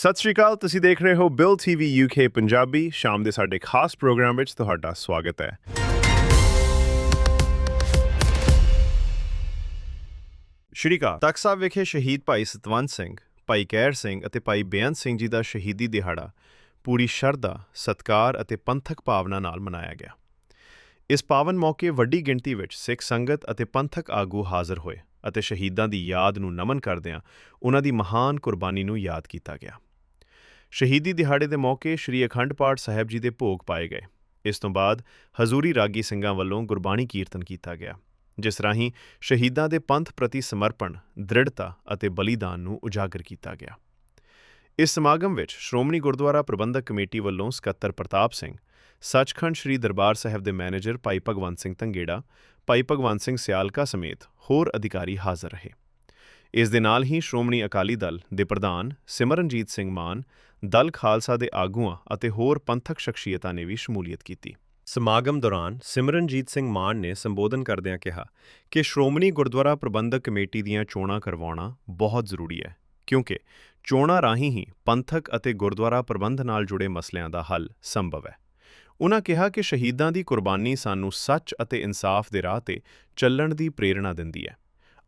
ਸਤਿ ਸ਼੍ਰੀ ਅਕਾਲ, ਤੁਸੀਂ ਦੇਖ ਰਹੇ ਹੋ ਬਿਲ ਟੀਵੀ ਯੂਕੇ ਪੰਜਾਬੀ। ਸ਼ਾਮ ਦੇ ਸਾਡੇ ਖਾਸ ਪ੍ਰੋਗਰਾਮ ਵਿੱਚ ਤੁਹਾਡਾ ਸਵਾਗਤ ਹੈ। ਸ਼੍ਰੀ ਅਕਾਲ। ਤਖਤ ਸਾਹਿਬ ਵਿਖੇ ਸ਼ਹੀਦ ਭਾਈ ਸਤਵੰਤ ਸਿੰਘ, ਭਾਈ ਕੈਰ ਸਿੰਘ ਅਤੇ ਭਾਈ ਬੇਅੰਤ ਸਿੰਘ ਜੀ ਦਾ ਸ਼ਹੀਦੀ ਦਿਹਾੜਾ ਪੂਰੀ ਸ਼ਰਧਾ, ਸਤਕਾਰ ਅਤੇ ਪੰਥਕ ਭਾਵਨਾ ਨਾਲ ਮਨਾਇਆ ਗਿਆ। ਇਸ ਪਾਵਨ ਮੌਕੇ ਵੱਡੀ ਗਿਣਤੀ ਵਿੱਚ ਸਿੱਖ ਸੰਗਤ ਅਤੇ ਪੰਥਕ ਆਗੂ ਹਾਜ਼ਰ ਹੋਏ ਅਤੇ ਸ਼ਹੀਦਾਂ ਦੀ ਯਾਦ ਨੂੰ ਨਮਨ ਕਰਦਿਆਂ ਉਹਨਾਂ ਦੀ ਮਹਾਨ ਕੁਰਬਾਨੀ ਨੂੰ ਯਾਦ ਕੀਤਾ ਗਿਆ। ਸ਼ਹੀਦੀ ਦਿਹਾੜੇ ਦੇ ਮੌਕੇ ਸ੍ਰੀ ਅਖੰਡ ਪਾਠ ਸਾਹਿਬ ਜੀ ਦੇ ਭੋਗ ਪਾਏ ਗਏ। ਇਸ ਤੋਂ ਬਾਅਦ ਹਜ਼ੂਰੀ ਰਾਗੀ ਸਿੰਘਾਂ ਵੱਲੋਂ ਗੁਰਬਾਣੀ ਕੀਰਤਨ ਕੀਤਾ ਗਿਆ, ਜਿਸ ਰਾਹੀਂ ਸ਼ਹੀਦਾਂ ਦੇ ਪੰਥ ਪ੍ਰਤੀ ਸਮਰਪਣ, ਦ੍ਰਿੜਤਾ ਅਤੇ ਬਲੀਦਾਨ ਨੂੰ ਉਜਾਗਰ ਕੀਤਾ ਗਿਆ। ਇਸ ਸਮਾਗਮ ਵਿੱਚ ਸ਼੍ਰੋਮਣੀ ਗੁਰਦੁਆਰਾ ਪ੍ਰਬੰਧਕ ਕਮੇਟੀ ਵੱਲੋਂ ਸਕੱਤਰ ਪ੍ਰਤਾਪ ਸਿੰਘ, ਸੱਚਖੰਡ ਸ੍ਰੀ ਦਰਬਾਰ ਸਾਹਿਬ ਦੇ ਮੈਨੇਜਰ ਭਾਈ ਭਗਵੰਤ ਸਿੰਘ ਤੰਗੇੜਾ ਭਾਈ ਭਗਵੰਤ ਸਿੰਘ ਸਿਆਲਕਾ ਸਮੇਤ ਹੋਰ ਅਧਿਕਾਰੀ ਹਾਜ਼ਰ ਰਹੇ। ਇਸ ਦੇ ਨਾਲ ਹੀ ਸ਼੍ਰੋਮਣੀ ਅਕਾਲੀ ਦਲ ਦੇ ਪ੍ਰਧਾਨ ਸਿਮਰਨਜੀਤ ਸਿੰਘ ਮਾਨ, ਦਲ ਖਾਲਸਾ ਦੇ ਆਗੂਆਂ ਅਤੇ ਹੋਰ ਪੰਥਕ ਸ਼ਖਸੀਅਤਾਂ ਨੇ ਵੀ ਸ਼ਮੂਲੀਅਤ ਕੀਤੀ। ਸਮਾਗਮ ਦੌਰਾਨ ਸਿਮਰਨਜੀਤ ਸਿੰਘ ਮਾਨ ਨੇ ਸੰਬੋਧਨ ਕਰਦਿਆਂ ਕਿਹਾ ਕਿ ਸ਼੍ਰੋਮਣੀ ਗੁਰਦੁਆਰਾ ਪ੍ਰਬੰਧਕ ਕਮੇਟੀ ਦੀਆਂ ਚੋਣਾਂ ਕਰਵਾਉਣਾ ਬਹੁਤ ਜ਼ਰੂਰੀ ਹੈ, ਕਿਉਂਕਿ ਚੋਣਾਂ ਰਾਹੀਂ ਹੀ ਪੰਥਕ ਅਤੇ ਗੁਰਦੁਆਰਾ ਪ੍ਰਬੰਧ ਨਾਲ ਜੁੜੇ ਮਸਲਿਆਂ ਦਾ ਹੱਲ ਸੰਭਵ ਹੈ। ਉਨ੍ਹਾਂ ਕਿਹਾ ਕਿ ਸ਼ਹੀਦਾਂ ਦੀ ਕੁਰਬਾਨੀ ਸਾਨੂੰ ਸੱਚ ਅਤੇ ਇਨਸਾਫ ਦੇ ਰਾਹ ਤੇ ਚੱਲਣ ਦੀ ਪ੍ਰੇਰਣਾ ਦਿੰਦੀ ਹੈ।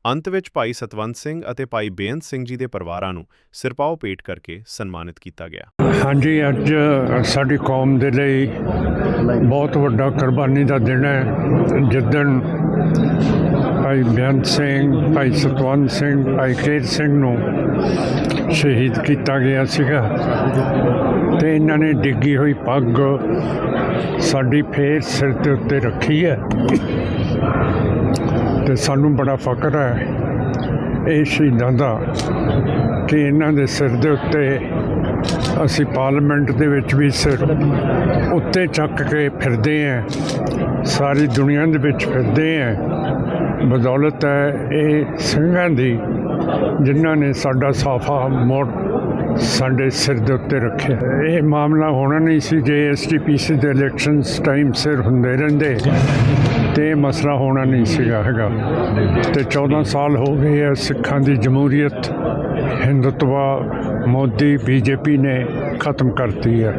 ਅੰਤ ਵਿੱਚ ਭਾਈ ਸਤਵੰਤ ਸਿੰਘ ਅਤੇ ਭਾਈ ਬੇਅੰਤ ਸਿੰਘ ਜੀ ਦੇ ਪਰਿਵਾਰਾਂ ਨੂੰ ਸਿਰਪਾਓ ਭੇਟ ਕਰਕੇ ਸਨਮਾਨਿਤ ਕੀਤਾ ਗਿਆ। ਹਾਂਜੀ, ਅੱਜ ਸਾਡੀ ਕੌਮ ਦੇ ਲਈ ਬਹੁਤ ਵੱਡਾ ਕੁਰਬਾਨੀ ਦਾ ਦਿਨ ਹੈ। ਜਿੱਦਣ ਭਾਈ ਬੇਅੰਤ ਸਿੰਘ, ਭਾਈ ਸਤਵੰਤ ਸਿੰਘ, ਭਾਈ ਕੇਰ ਸਿੰਘ ਨੂੰ ਸ਼ਹੀਦ ਕੀਤਾ ਗਿਆ ਸੀਗਾ ਤੇ ਇਹਨਾਂ ਨੇ ਡਿੱਗੀ ਹੋਈ ਪੱਗ ਸਾਡੀ ਫੇਰ ਸਿਰ ਦੇ ਉੱਤੇ ਰੱਖੀ ਹੈ। ਤੇ ਸਾਨੂੰ ਬੜਾ ਫਖਰ ਹੈ ਇਹ ਸ਼ਹੀਦਾਂ ਦਾ ਕਿ ਇਹਨਾਂ ਦੇ ਸਿਰ ਦੇ ਉੱਤੇ ਅਸੀਂ ਪਾਰਲੀਮੈਂਟ ਦੇ ਵਿੱਚ ਵੀ ਸਿਰ ਉੱਤੇ ਚੱਕ ਕੇ ਫਿਰਦੇ ਹਾਂ, ਸਾਰੀ ਦੁਨੀਆ ਦੇ ਵਿੱਚ ਫਿਰਦੇ ਹਾਂ। ਬਦੌਲਤ ਹੈ ਇਹ ਸਿੰਘਾਂ ਦੀ ਜਿਨ੍ਹਾਂ ਨੇ ਸਾਡਾ ਸਾਫਾ ਮੋੜ ਸਾਡੇ ਸਿਰ ਦੇ ਉੱਤੇ ਰੱਖਿਆ। ਇਹ ਮਾਮਲਾ ਹੋਣਾ ਨਹੀਂ ਸੀ ਜੇ ਐਸਟੀਪੀਸੀ ਦੇ ਇਲੈਕਸ਼ਨਸ ਟਾਈਮ ਸਿਰ ਹੁੰਦੇ ਰਹਿੰਦੇ। ਤੇ ਇਹ ਮਸਲਾ ਹੋਣਾ ਨਹੀਂ ਸੀਗਾ ਹੈਗਾ। ਤੇ 14 ਸਾਲ ਹੋ ਗਏ ਹੈ ਸਿੱਖਾਂ ਦੀ ਜਮਹੂਰੀਅਤ। ਹਿੰਦੁਤਵਾ ਮੋਦੀ, ਬੀਜੇਪੀ ਨੇ ਖਤਮ ਕਰਤੀ ਹੈ।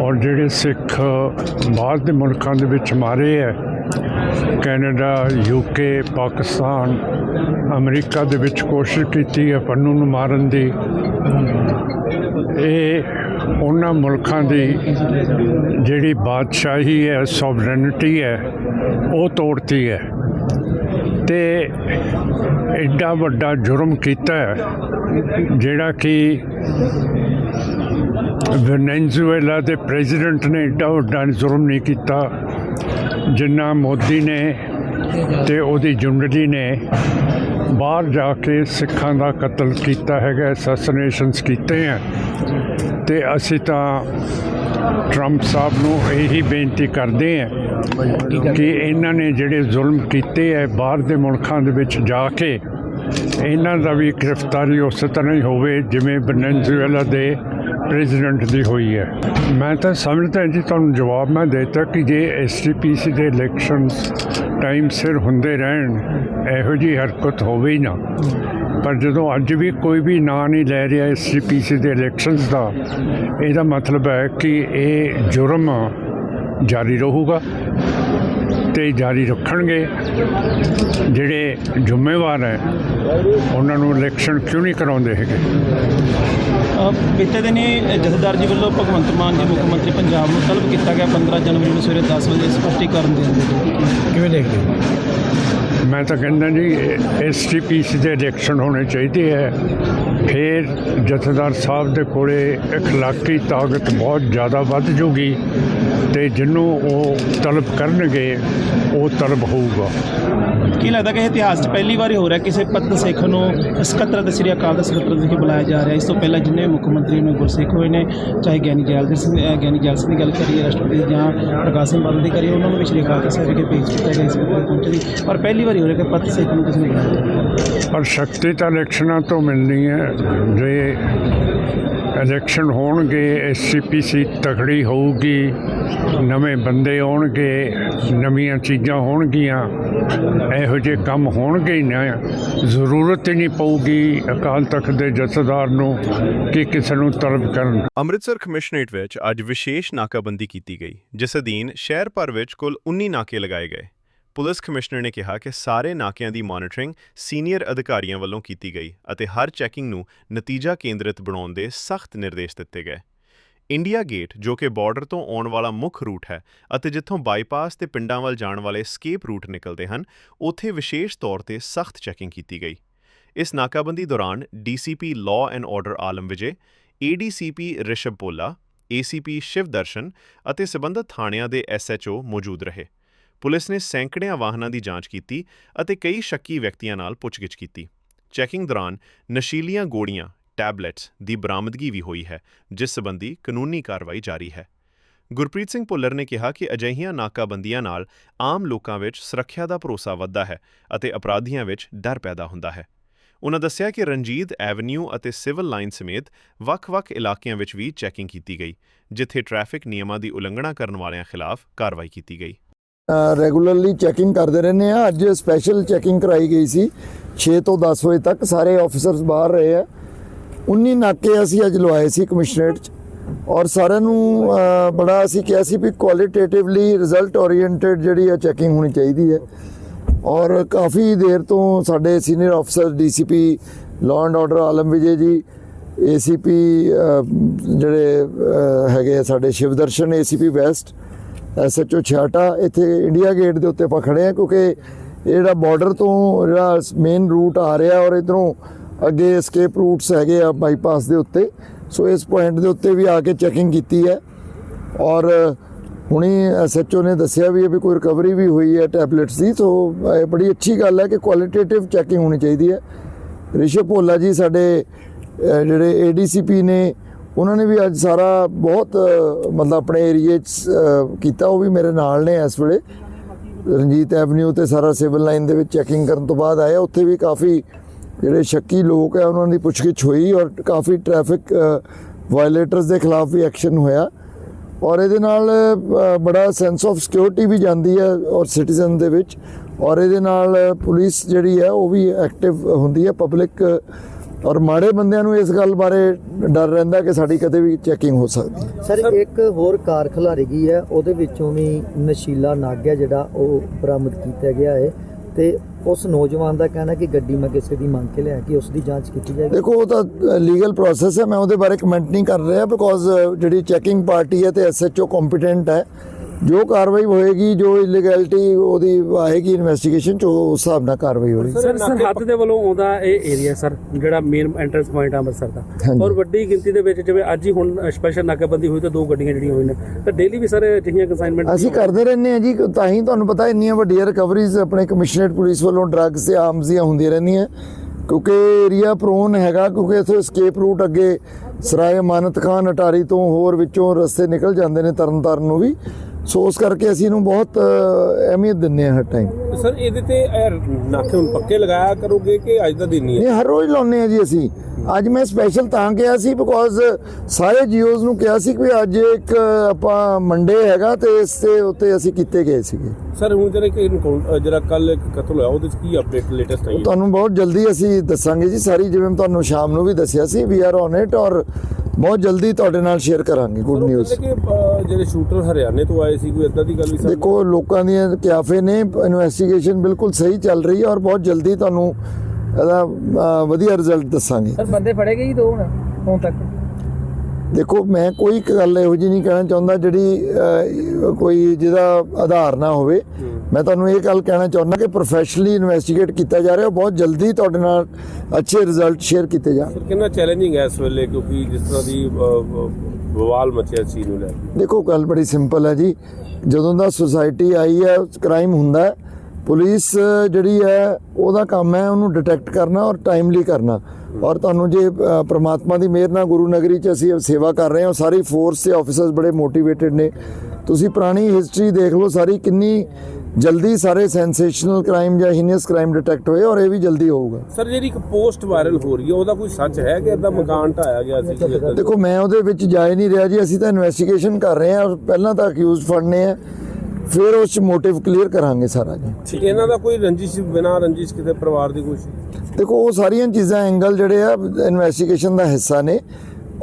ਔਰ ਜਿਹੜੇ ਸਿੱਖ ਬਾਹਰ ਦੇ ਮੁਲਕਾਂ ਦੇ ਵਿੱਚ ਮਾਰੇ ਹੈ, ਕੈਨੇਡਾ ਯੂਕੇ ਪਾਕਿਸਤਾਨ, ਅਮਰੀਕਾ ਦੇ ਵਿੱਚ ਕੋਸ਼ਿਸ਼ ਕੀਤੀ ਹੈ ਪੰਨੂ ਨੂੰ ਮਾਰਨ ਦੀ। ਇਹ ਉਹਨਾਂ ਮੁਲਕਾਂ ਦੀ ਜਿਹੜੀ ਬਾਦਸ਼ਾਹੀ ਹੈ ਸੋਵਰੇਨਿਟੀ ਹੈ, ਉਹ ਤੋੜਤੀ ਹੈ। ਤੇ ਐਡਾ ਵੱਡਾ ਜੁਰਮ ਕੀਤਾ ਜਿਹੜਾ ਕਿ ਵੈਨੇਜ਼ੁਏਲਾ ਦੇ ਪ੍ਰੈਜ਼ੀਡੈਂਟ ਨੇ ਐਡਾ ਵੱਡਾ ਜੁਰਮ ਨਹੀਂ ਕੀਤਾ, ਜਿੰਨਾ ਮੋਦੀ ਨੇ ਤੇ ਉਹਦੀ ਜੁੰਡਲੀ ਨੇ ਬਾਹਰ ਜਾ ਕੇ ਸਿੱਖਾਂ ਦਾ ਕਤਲ ਕੀਤਾ ਹੈਗਾ ਅਸੈਸੀਨੇਸ਼ਨਸ ਕੀਤੇ ਆ। ਤੇ ਅਸੀਂ ਤਾਂ ਟਰੰਪ ਸਾਹਿਬ ਨੂੰ ਇਹੀ ਬੇਨਤੀ ਕਰਦੇ ਹਾਂ ਕਿ ਇਹਨਾਂ ਨੇ ਜਿਹੜੇ ਜ਼ੁਲਮ ਕੀਤੇ ਹੈ ਬਾਹਰ ਦੇ ਮੁਲਕਾਂ ਦੇ ਵਿੱਚ ਜਾ ਕੇ, ਇਹਨਾਂ ਦਾ ਵੀ ਗ੍ਰਿਫਤਾਰੀ ਉਸੇ ਤਰ੍ਹਾਂ ਹੀ ਹੋਵੇ ਜਿਵੇਂ ਵੈਨੇਜ਼ੁਏਲਾ ਦੇ ਪ੍ਰੈਜ਼ੀਡੈਂਟ ਦੀ ਹੋਈ ਹੈ ਮੈਂ ਤਾਂ ਸਮਝਦਾ ਜੀ ਤੁਹਾਨੂੰ ਜਵਾਬ ਮੈਂ ਦੇਤਾ ਕਿ ਜੇ ਐਸਟੀਪੀਸੀ ਦੇ ਇਲੈਕਸ਼ਨ ਟਾਈਮ ਸਿਰ ਹੁੰਦੇ ਰਹਿਣ, ਇਹੋ ਜੀ ਹਰਕਤ ਹੋਵੇ ਹੀ ਨਾ। ਪਰ ਜਦੋਂ ਅੱਜ ਵੀ ਕੋਈ ਵੀ ਨਾਂ ਨਹੀਂ ਲੈ ਰਿਹਾ ਐਸਟੀਪੀਸੀ ਦੇ ਇਲੈਕਸ਼ਨਸ ਦਾ ਇਹਦਾ ਮਤਲਬ ਹੈ ਕਿ ਇਹ ਜੁਰਮ ਜਾਰੀ ਰਹੂਗਾ ਤੇ ਜਾਰੀ ਰੱਖਣਗੇ। ਜਿਹੜੇ ਜ਼ਿੰਮੇਵਾਰ ਹੈ ਉਹਨਾਂ ਨੂੰ ਇਲੈਕਸ਼ਨ ਕਿਉਂ ਨਹੀਂ ਕਰਾਉਂਦੇ ਹੈਗੇ? ਬੀਤੇ ਦਿਨੀ ਜਥੇਦਾਰ ਜੀ ਵੱਲੋਂ ਭਗਵੰਤ ਮਾਨ ਜੀ ਮੁੱਖ ਮੰਤਰੀ ਪੰਜਾਬ ਨੂੰ ਤਲਬ ਕੀਤਾ ਗਿਆ 15 ਜਨਵਰੀ ਨੂੰ ਸਵੇਰੇ 10 ਵਜੇ ਸਪਸ਼ਟੀਕਰਨ ਦੇਣ ਦੇ ਕਿਵੇਂ ਦੇਖਦੇ ਹੋ? ਮੈਂ ਤਾਂ ਕਹਿੰਦਾ ਜੀ ਐਸਟੀਪੀਸੀ ਦੇ ਇਲੈਕਸ਼ਨ ਹੋਣੇ ਚਾਹੀਦੇ ਹੈ ਫਿਰ ਜਥੇਦਾਰ ਸਾਹਿਬ ਦੇ ਕੋਲੇ ਇਖਲਾਕੀ ਤਾਕਤ ਬਹੁਤ ਜ਼ਿਆਦਾ ਵੱਧ ਜੂਗੀ। ਤੇ ਜਿਹਨੂੰ ਉਹ ਤਲਬ ਕਰਨਗੇ ਉਹ ਤਲਬ ਹੋਊਗਾ। ਕੀ ਲੱਗਦਾ ਕਿ ਇਤਿਹਾਸ 'ਚ ਪਹਿਲੀ ਵਾਰੀ ਹੋ ਰਿਹਾ ਕਿਸੇ ਪੱਤ ਸਿੱਖ ਨੂੰ ਸਕੱਤਰ ਤੇ ਸ੍ਰੀ ਅਕਾਲ ਦਾ ਸਕੱਤਰ ਦੇ ਕੇ ਬੁਲਾਇਆ ਜਾ ਰਿਹਾ। ਇਸ ਤੋਂ ਪਹਿਲਾਂ ਜਿੰਨੇ ਮੁੱਖ ਮੰਤਰੀ ਨੇ ਗੁਰਸਿੱਖ ਹੋਏ ਨੇ ਚਾਹੇ ਗਿਆਨੀ ਜੈਲ ਸਿੰਘ ਗਿਆਨੀ ਜੈਲ ਸਿੰਘ ਦੀ ਗੱਲ ਕਰੀਏ ਰਾਸ਼ਟਰਪਤੀ ਜਾਂ ਪ੍ਰਕਾਸ਼ ਸਿੰਘ ਬਾਦਲ ਦੀ ਕਰੀਏ ਉਹਨਾਂ ਨੂੰ ਵੀ ਸ੍ਰੀ ਅਕਾਲ ਤਖਤ ਸਾਹਿਬ ਵਿਖੇ ਭੇਜ ਕੀਤਾ ਗਿਆ ਇਸ ਵੇਲੇ ਪਹੁੰਚਣ ਦੀ ਪਰ ਪਹਿਲੀ ਵਾਰੀ ਹੋ ਰਿਹਾ ਕਿ ਪੱਤ ਸਿੱਖ ਨੂੰ ਕਿਸੇ ਨੇ ਬੁਲਾਇਆ। ਪਰ ਸ਼ਕਤੀ ਤਾਂ ਇਲੈਕਸ਼ਨਾਂ ਤੋਂ ਮਿਲਣੀ ਹੈ ਜੇ ਇਲੈਕਸ਼ਨ ਹੋਣਗੇ ਐਸਸੀਪੀਸੀ ਤਕੜੀ ਹੋਊਗੀ, ਨਵੇਂ ਬੰਦੇ ਆਉਣਗੇ, ਨਵੀਆਂ ਚੀਜ਼ਾਂ ਹੋਣਗੀਆਂ, ਇਹੋ ਜਿਹੇ ਕੰਮ ਹੋਣਗੇ ਹੀ ਨਾ। ਜ਼ਰੂਰਤ ਹੀ ਨਹੀਂ ਪਊਗੀ ਅਕਾਲ ਤਖਤ ਦੇ ਜਥੇਦਾਰ ਨੂੰ ਕਿ ਕਿਸੇ ਨੂੰ ਤਲਬ ਕਰਨ। ਅੰਮ੍ਰਿਤਸਰ ਕਮਿਸ਼ਨਰੇਟ ਵਿੱਚ ਅੱਜ ਵਿਸ਼ੇਸ਼ ਨਾਕਾਬੰਦੀ ਕੀਤੀ ਗਈ, ਜਿਸ ਅਧੀਨ ਸ਼ਹਿਰ ਭਰ ਵਿੱਚ ਕੁੱਲ 19 ਨਾਕੇ ਲਗਾਏ ਗਏ। ਪੁਲਿਸ ਕਮਿਸ਼ਨਰ ਨੇ ਕਿਹਾ ਕਿ ਸਾਰੇ ਨਾਕਿਆਂ ਦੀ ਮਾਨੀਟਰਿੰਗ ਸੀਨੀਅਰ ਅਧਿਕਾਰੀਆਂ ਵੱਲੋਂ ਕੀਤੀ ਗਈ ਅਤੇ ਹਰ ਚੈਕਿੰਗ ਨੂੰ ਨਤੀਜਾ ਕੇਂਦਰਿਤ ਬਣਾਉਣ ਦੇ ਸਖਤ ਨਿਰਦੇਸ਼ ਦਿੱਤੇ ਗਏ। ਇੰਡੀਆ ਗੇਟ, ਜੋ ਕਿ ਬਾਰਡਰ ਤੋਂ ਆਉਣ ਵਾਲਾ ਮੁੱਖ ਰੂਟ ਹੈ ਅਤੇ ਜਿੱਥੋਂ ਬਾਈਪਾਸ ਤੇ ਪਿੰਡਾਂ ਵੱਲ ਜਾਣ ਵਾਲੇ ਸਕੇਪ ਰੂਟ ਨਿਕਲਦੇ ਹਨ, ਉੱਥੇ ਵਿਸ਼ੇਸ਼ ਤੌਰ ਤੇ ਸਖਤ ਚੈਕਿੰਗ ਕੀਤੀ ਗਈ। ਇਸ ਨਾਕਾਬੰਦੀ ਦੌਰਾਨ DCP law and order Alam Vijay, ADCP Rishabh ਪੋਲਾ ਏਸੀਪੀ ਸ਼ਿਵ ਦਰਸ਼ਨ ਅਤੇ ਸਬੰਧਤ ਥਾਣਿਆਂ ਦੇ ਐਸਐਚਓ ਮੌਜੂਦ ਰਹੇ। ਪੁਲਿਸ ਨੇ ਸੈਂਕੜਿਆਂ ਵਾਹਨਾਂ ਦੀ ਜਾਂਚ ਕੀਤੀ ਅਤੇ ਕਈ ਸ਼ੱਕੀ ਵਿਅਕਤੀਆਂ ਨਾਲ ਪੁੱਛਗਿੱਛ ਕੀਤੀ। ਚੈਕਿੰਗ ਦੌਰਾਨ ਨਸ਼ੀਲੀਆਂ ਗੋਲੀਆਂ, ਟੈਬਲੇਟਸ ਦੀ ਬਰਾਮਦਗੀ ਵੀ ਹੋਈ ਹੈ, ਜਿਸ ਸਬੰਧੀ ਕਾਨੂੰਨੀ ਕਾਰਵਾਈ ਜਾਰੀ ਹੈ। ਗੁਰਪ੍ਰੀਤ ਸਿੰਘ ਭੁੱਲਰ ਨੇ ਕਿਹਾ ਕਿ ਅਜਿਹੀਆਂ ਨਾਕਾਬੰਦੀਆਂ ਨਾਲ ਆਮ ਲੋਕਾਂ ਵਿੱਚ ਸੁਰੱਖਿਆ ਦਾ ਭਰੋਸਾ ਵੱਧਦਾ ਹੈ ਅਤੇ ਅਪਰਾਧੀਆਂ ਵਿੱਚ ਡਰ ਪੈਦਾ ਹੁੰਦਾ ਹੈ। ਉਨ੍ਹਾਂ ਦੱਸਿਆ ਕਿ ਰਣਜੀਤ ਐਵਨਿਊ ਅਤੇ ਸਿਵਲ ਲਾਈਨ ਸਮੇਤ ਵੱਖ-ਵੱਖ ਇਲਾਕਿਆਂ ਵਿੱਚ ਵੀ ਚੈਕਿੰਗ ਕੀਤੀ ਗਈ, ਜਿੱਥੇ ਟ੍ਰੈਫਿਕ ਨਿਯਮਾਂ ਦੀ ਉਲੰਘਣਾ ਕਰਨ ਵਾਲਿਆਂ ਖਿਲਾਫ ਕਾਰਵਾਈ ਕੀਤੀ ਗਈ। ਰੈਗੂਲਰਲੀ ਚੈਕਿੰਗ ਕਰਦੇ ਰਹਿੰਦੇ ਆ ਅੱਜ ਸਪੈਸ਼ਲ ਚੈਕਿੰਗ ਕਰਾਈ ਗਈ ਸੀ। 6 ਤੋਂ 10 ਵਜੇ ਤੱਕ ਸਾਰੇ ਆਫੀਸਰਸ ਬਾਹਰ ਰਹੇ ਆ। 19 ਨਾਕੇ ਅਸੀਂ ਅੱਜ ਲਵਾਏ ਸੀ ਕਮਿਸ਼ਨਰੇਟ 'ਚ। ਔਰ ਸਾਰਿਆਂ ਨੂੰ ਬੜਾ ਅਸੀਂ ਕਿਹਾ ਸੀ ਵੀ ਕੁਆਲਿਟੇਟਿਵਲੀ ਰਿਜ਼ਲਟ ਓਰੀਐਂਟਡ ਜਿਹੜੀ ਆ ਚੈਕਿੰਗ ਹੋਣੀ ਚਾਹੀਦੀ ਹੈ। ਔਰ ਕਾਫੀ ਦੇਰ ਤੋਂ ਸਾਡੇ senior officer DCP law and order Alam Vijay ji ACP ਜਿਹੜੇ ਹੈਗੇ ਆ ਸਾਡੇ ਸ਼ਿਵਦਰਸ਼ਨ ਏਸੀਪੀ ਵੈਸਟ ਐਸਐਚਓ ਛਾਟਾ ਇੱਥੇ ਇੰਡੀਆ ਗੇਟ ਦੇ ਉੱਤੇ ਆਪਾਂ ਖੜੇ ਆ ਕਿਉਂਕਿ ਇਹ ਜਿਹੜਾ ਬਾਰਡਰ ਤੋਂ ਜਿਹੜਾ ਮੇਨ ਰੂਟ ਆ ਰਿਹਾ ਔਰ ਇਧਰੋਂ ਅੱਗੇ escape ਰੂਟਸ ਹੈਗੇ ਆ ਬਾਈਪਾਸ ਦੇ ਉੱਤੇ ਸੋ ਇਸ ਪੁਆਇੰਟ ਦੇ ਉੱਤੇ ਵੀ ਆ ਕੇ ਚੈਕਿੰਗ ਕੀਤੀ ਹੈ। ਔਰ ਹੁਣੀ ਐਸਐਚਓ ਨੇ ਦੱਸਿਆ ਵੀ ਇਹ ਵੀ ਕੋਈ ਰਿਕਵਰੀ ਵੀ ਹੋਈ ਹੈ ਟੈਬਲੇਟਸ ਦੀ ਸੋ ਇਹ ਬੜੀ ਅੱਛੀ ਗੱਲ ਹੈ ਕਿ ਕੁਆਲਿਟੇਟਿਵ ਚੈਕਿੰਗ ਹੋਣੀ ਚਾਹੀਦੀ ਹੈ। ਰਿਸ਼ਵ ਭੋਲਾ ਜੀ ਸਾਡੇ ਅਹ, ਜਿਹੜੇ ਏਡੀਸੀਪੀ ਨੇ ਉਹਨਾਂ ਨੇ ਵੀ ਅੱਜ ਸਾਰਾ ਬਹੁਤ, ਮਤਲਬ ਆਪਣੇ ਏਰੀਏ 'ਚ ਕੀਤਾ, ਉਹ ਵੀ ਮੇਰੇ ਨਾਲ ਨੇ ਇਸ ਵੇਲੇ। ਰਣਜੀਤ ਐਵਨਿਊ ਤੇ ਸਾਰਾ ਸਿਵਲ ਲਾਈਨ ਦੇ ਵਿੱਚ ਚੈਕਿੰਗ ਕਰਨ ਤੋਂ ਬਾਅਦ ਆਇਆ ਉੱਥੇ ਵੀ ਕਾਫੀ ਜਿਹੜੇ ਸ਼ੱਕੀ ਲੋਕ ਹੈ ਉਹਨਾਂ ਦੀ ਪੁੱਛਗਿੱਛ ਹੋਈ ਔਰ ਕਾਫੀ ਟ੍ਰੈਫਿਕ ਵਾਇਲੇਟਰਸ ਦੇ ਖਿਲਾਫ ਵੀ ਐਕਸ਼ਨ ਹੋਇਆ। ਔਰ ਇਹਦੇ ਨਾਲ ਬੜਾ ਸੈਂਸ ਆਫ ਸਿਕਿਉਰਿਟੀ ਵੀ ਜਾਂਦੀ ਹੈ ਔਰ ਸਿਟੀਜ਼ਨ ਦੇ ਵਿੱਚ। ਔਰ ਇਹਦੇ ਨਾਲ ਪੁਲਿਸ ਜਿਹੜੀ ਹੈ, ਉਹ ਵੀ ਐਕਟਿਵ ਹੁੰਦੀ ਹੈ। ਪਬਲਿਕ ਔਰ ਮਾੜੇ ਬੰਦਿਆਂ ਨੂੰ ਇਸ ਗੱਲ ਬਾਰੇ ਡਰ ਰਹਿੰਦਾ ਕਿ ਸਾਡੀ ਕਦੇ ਵੀ ਚੈਕਿੰਗ ਹੋ ਸਕਦੀ। ਹੈ ਸਰ ਇੱਕ ਹੋਰ ਕਾਰ ਖਿਲਾਰੀ ਗਈ ਹੈ ਉਹਦੇ ਵਿੱਚੋਂ ਵੀ ਨਸ਼ੀਲਾ ਨਾਗ ਹੈ ਜਿਹੜਾ ਉਹ ਬਰਾਮਦ ਕੀਤਾ ਗਿਆ ਹੈ ਤੇ ਉਸ ਨੌਜਵਾਨ ਦਾ ਕਹਿਣਾ ਕਿ ਗੱਡੀ ਮੈਂ ਕਿਸੇ ਦੀ ਮੰਗ ਕੇ ਲਿਆ ਕਿ ਉਸ ਦੀ ਜਾਂਚ ਕੀਤੀ ਜਾਏਗੀ ਦੇਖੋ ਉਹ ਤਾਂ ਲੀਗਲ ਪ੍ਰੋਸੈਸ ਹੈ ਮੈਂ ਉਹਦੇ ਬਾਰੇ ਕਮੈਂਟ ਨਹੀਂ ਕਰ ਰਿਹਾ ਬਿਕੋਜ਼ ਜਿਹੜੀ ਚੈਕਿੰਗ ਪਾਰਟੀ ਹੈ ਤੇ ਐਸਐਚਓ ਕੰਪੀਟੈਂਟ ਹੈ ਜੋ ਕਾਰਵਾਈ ਹੋਏਗੀ ਜੋ ਇਲੀਗੈਲਿਟੀ ਉਹਦੀ ਆਏਗੀ ਇਨਵੈਸਟੀਗੇਸ਼ਨ ਚ ਉਹ ਉਸ ਹਿਸਾਬ ਨਾਲ ਕਾਰਵਾਈ ਹੋਏਗੀ। ਸਰ ਸਰਹੱਦ ਦੇ ਵੱਲੋਂ ਆਉਂਦਾ ਇਹ ਏਰੀਆ ਸਰ ਜਿਹੜਾ ਮੇਨ ਐਂਟਰੈਂਸ ਪੁਆਇੰਟ ਅੰਮ੍ਰਿਤਸਰ ਦਾ। ਔਰ ਵੱਡੀ ਗਿਣਤੀ ਦੇ ਵਿੱਚ ਜਿਵੇਂ ਅੱਜ ਹੀ ਹੁਣ ਸਪੈਸ਼ਲ ਨਾਕਾਬੰਦੀ ਹੋਈ ਤਾਂ ਦੋ ਗੱਡੀਆਂ ਜਿਹੜੀਆਂ ਹੋਈਆਂ ਨੇ। ਤਾਂ ਡੇਲੀ ਵੀ ਸਰ ਅਜਿਹੀਆਂ ਕੰਸਾਈਨਮੈਂਟ ਅਸੀਂ ਕਰਦੇ ਰਹਿੰਦੇ ਹਾਂ ਜੀ ਤਾਂ ਹੀ ਤੁਹਾਨੂੰ ਪਤਾ ਇੰਨੀਆਂ ਵੱਡੀਆਂ ਰਿਕਵਰੀਜ਼ ਆਪਣੇ ਕਮਿਸ਼ਨਰੇਟ ਪੁਲਿਸ ਵੱਲੋਂ ਡਰੱਗਸ ਤੇ ਆਰਮਸ ਦੀਆਂ ਹੁੰਦੀਆਂ ਰਹਿੰਦੀਆਂ। ਕਿਉਂਕਿ ਏਰੀਆ ਪ੍ਰੋਨ ਹੈਗਾ ਕਿਉਂਕਿ ਇਥੋਂ escape ਰੂਟ ਅੱਗੇ ਸਰਾਏ ਅਮਾਨਤ ਖਾਨ ਅਟਾਰੀ ਤੋਂ ਹੋਰ ਵਿੱਚੋਂ ਰਸਤੇ ਨਿਕਲ ਜਾਂਦੇ ਨੇ ਤਰਨਤਾਰਨ ਨੂੰ ਵੀ। ਸੋ ਉਸ ਕਰਕੇ ਅਸੀਂ ਇਹਨੂੰ ਬਹੁਤ ਅਹਿਮੀਅਤ ਦਿੰਦੇ ਹਾਂ ਹਰ ਟਾਈਮ ਸਰ ਇਹਦੇ ਤੇ ਨਾਕੇ ਹੁਣ ਪੱਕੇ ਲਗਾਇਆ ਕਰੋਗੇ ਕਿ ਅੱਜ ਦਾ ਦਿਨ ਹੀ ਹੈ? ਹਰ ਰੋਜ਼ ਲਾਉਂਦੇ ਆ ਜੀ ਅਸੀਂ। ਅੱਜ ਮੈਂ ਸਪੈਸ਼ਲ ਤਾਂ ਕਿਹਾ ਸੀ ਬਿਕੋਜ਼ ਸਾਰੇ ਜੀਓਜ਼ ਨੂੰ ਕਿਹਾ ਸੀ ਕਿ ਅੱਜ ਇੱਕ ਆਪਾਂ ਮੰਡੇ ਹੈਗਾ ਤੇ ਇਸ ਤੇ ਉੱਤੇ ਅਸੀਂ ਕੀਤੇ ਗਏ ਸੀਗੇ। ਸਰ ਹੁਣ ਜਿਹੜਾ ਕਿ ਜਿਹੜਾ ਕੱਲ ਇੱਕ ਕਤਲ ਹੋਇਆ ਉਹਦੇ ਚ ਕੀ ਅਪਡੇਟ ਲੇਟੈਸਟ ਆਈ ਤੁਹਾਨੂੰ ਬਹੁਤ ਜਲਦੀ ਅਸੀਂ ਦੱਸਾਂਗੇ ਜੀ ਸਾਰੀ ਜਿਵੇਂ ਤੁਹਾਨੂੰ ਸ਼ਾਮ ਨੂੰ ਵੀ ਦੱਸਿਆ ਸੀ ਵੀ ਆਰ ਔਨ ਇਟ ਔਰ ਬਹੁਤ ਜਲਦੀ ਤੁਹਾਡੇ ਨਾਲ ਸ਼ੇਅਰ ਕਰਾਂਗੇ ਗੁੱਡ ਨਿਊਜ਼ ਜਿਹੜੇ ਸ਼ੂਟਰ ਹਰਿਆਣੇ ਤੋਂ ਆਏ ਸੀ ਕੋਈ ਇਦਾਂ ਦੀ ਗੱਲ ਵੀ ਸਰ ਦੇਖੋ ਲੋਕਾਂ ਦੀਆਂ ਕਿਆਫੇ ਨੇ ਇਨਵੈਸਟੀਗੇਸ਼ਨ ਬਿਲਕੁਲ ਸਹੀ ਚੱਲ ਰਹੀ ਹੈ ਔਰ ਬਹੁਤ ਜਲਦੀ ਤੁਹਾਨੂੰ ਇਹਦਾ ਵਧੀਆ ਰਿਜ਼ਲਟ ਦੱਸਾਂਗੇ। ਸਰ ਬੰਦੇ ਫੜੇ ਗਏ ਜੀ ਦੋ ਹੁਣ ਹੁਣ ਤੱਕ? ਦੇਖੋ ਮੈਂ ਕੋਈ ਇੱਕ ਗੱਲ ਇਹੋ ਜਿਹੀ ਨਹੀਂ ਕਹਿਣਾ ਚਾਹੁੰਦਾ ਜਿਹੜੀ ਕੋਈ ਜਿਹਦਾ ਆਧਾਰ ਨਾ ਹੋਵੇ। ਮੈਂ ਤੁਹਾਨੂੰ ਇਹ ਗੱਲ ਕਹਿਣਾ ਚਾਹੁੰਦਾ ਕਿ ਪ੍ਰੋਫੈਸ਼ਨਲੀ ਇਨਵੈਸਟੀਗੇਟ ਕੀਤਾ ਜਾ ਰਿਹਾ ਬਹੁਤ ਜਲਦੀ ਤੁਹਾਡੇ ਨਾਲ ਅੱਛੇ ਰਿਜ਼ਲਟ ਸ਼ੇਅਰ ਕੀਤੇ ਜਾਣ। ਸਰ ਕਿੰਨਾ ਚੈਲੰਜਿੰਗ ਹੈ ਇਸ ਵੇਲੇ ਕਿਉਂਕਿ ਜਿਸ ਤਰ੍ਹਾਂ ਦੀ ਬਵਾਲ ਮਚਿਆ ਸੀ ਨੂੰ ਲੈ ਕੇ। ਦੇਖੋ ਗੱਲ ਬੜੀ ਸਿੰਪਲ ਹੈ ਜੀ। ਜਦੋਂ ਦਾ ਸੁਸਾਇਟੀ ਆਈ ਹੈ ਕ੍ਰਾਈਮ ਹੁੰਦਾ ਹੈ ਪੁਲਿਸ ਜਿਹੜੀ ਹੈ ਉਹਦਾ ਕੰਮ ਹੈ ਉਹਨੂੰ ਡਿਟੈਕਟ ਕਰਨਾ ਔਰ ਟਾਈਮਲੀ ਕਰਨਾ। ਔਰ ਤੁਹਾਨੂੰ ਜੇ ਅ, ਪ੍ਰਮਾਤਮਾ ਦੀ ਮਿਹਰ ਨਾਲ ਗੁਰੂ ਨਗਰੀ ਚ ਅਸੀਂ ਸੇਵਾ ਕਰ ਰਹੇ ਹਾਂ ਸਾਰੀ ਫੋਰਸ ਤੇ ਆਫੀਸਰਸ ਬੜੇ ਮੋਟੀਵੇਟਿਡ ਨੇ। ਤੁਸੀਂ ਪੁਰਾਣੀ ਹਿਸਟਰੀ ਦੇਖ ਲਓ ਸਾਰੀ ਕਿੰਨੀ ਜਲਦੀ ਸਾਰੇ ਸੈਂਸੇਸ਼ਨਲ ਕ੍ਰਾਈਮ ਜਾਂ ਹੀਨੀਅਸ ਕ੍ਰਾਈਮ ਡਿਟੈਕਟ ਹੋਏ ਔਰ ਇਹ ਵੀ ਜਲਦੀ ਹੋਊਗਾ। ਸਰ ਜਿਹੜੀ ਇੱਕ ਪੋਸਟ ਵਾਇਰਲ ਹੋ ਰਹੀ ਹੈ ਉਹਦਾ ਕੋਈ ਸੱਚ ਹੈ ਕਿ ਇਦਾਂ ਮਕਾਨ ਢਾਇਆ ਗਿਆ ਸੀ? ਦੇਖੋ ਮੈਂ ਉਹਦੇ ਵਿੱਚ ਜਾ ਹੀ ਨਹੀਂ ਰਿਹਾ ਜੀ ਅਸੀਂ ਤਾਂ ਇਨਵੈਸਟੀਗੇਸ਼ਨ ਕਰ ਰਹੇ ਹਾਂ ਔਰ ਪਹਿਲਾਂ ਤਾਂ ਅਕਿਊਜ਼ ਫੜਨੇ ਆ ਫਿਰ ਉਸ ਮੋਟਿਵ ਕਲੀਅਰ ਕਰਾਂਗੇ ਸਾਰਾ ਜੀ। ਇਹਨਾਂ ਦਾ ਕੋਈ ਰੰਜਿਸ਼ ਬਿਨਾ ਰੰਜਿਸ਼ ਕਿਤੇ ਪਰਿਵਾਰ ਦੀ ਕੋਈ? ਦੇਖੋ ਉਹ ਸਾਰੀਆਂ ਚੀਜ਼ਾਂ ਐਂਗਲ ਜਿਹੜੇ ਆ ਇਨਵੈਸਟੀਗੇਸ਼ਨ ਦਾ ਹਿੱਸਾ ਨੇ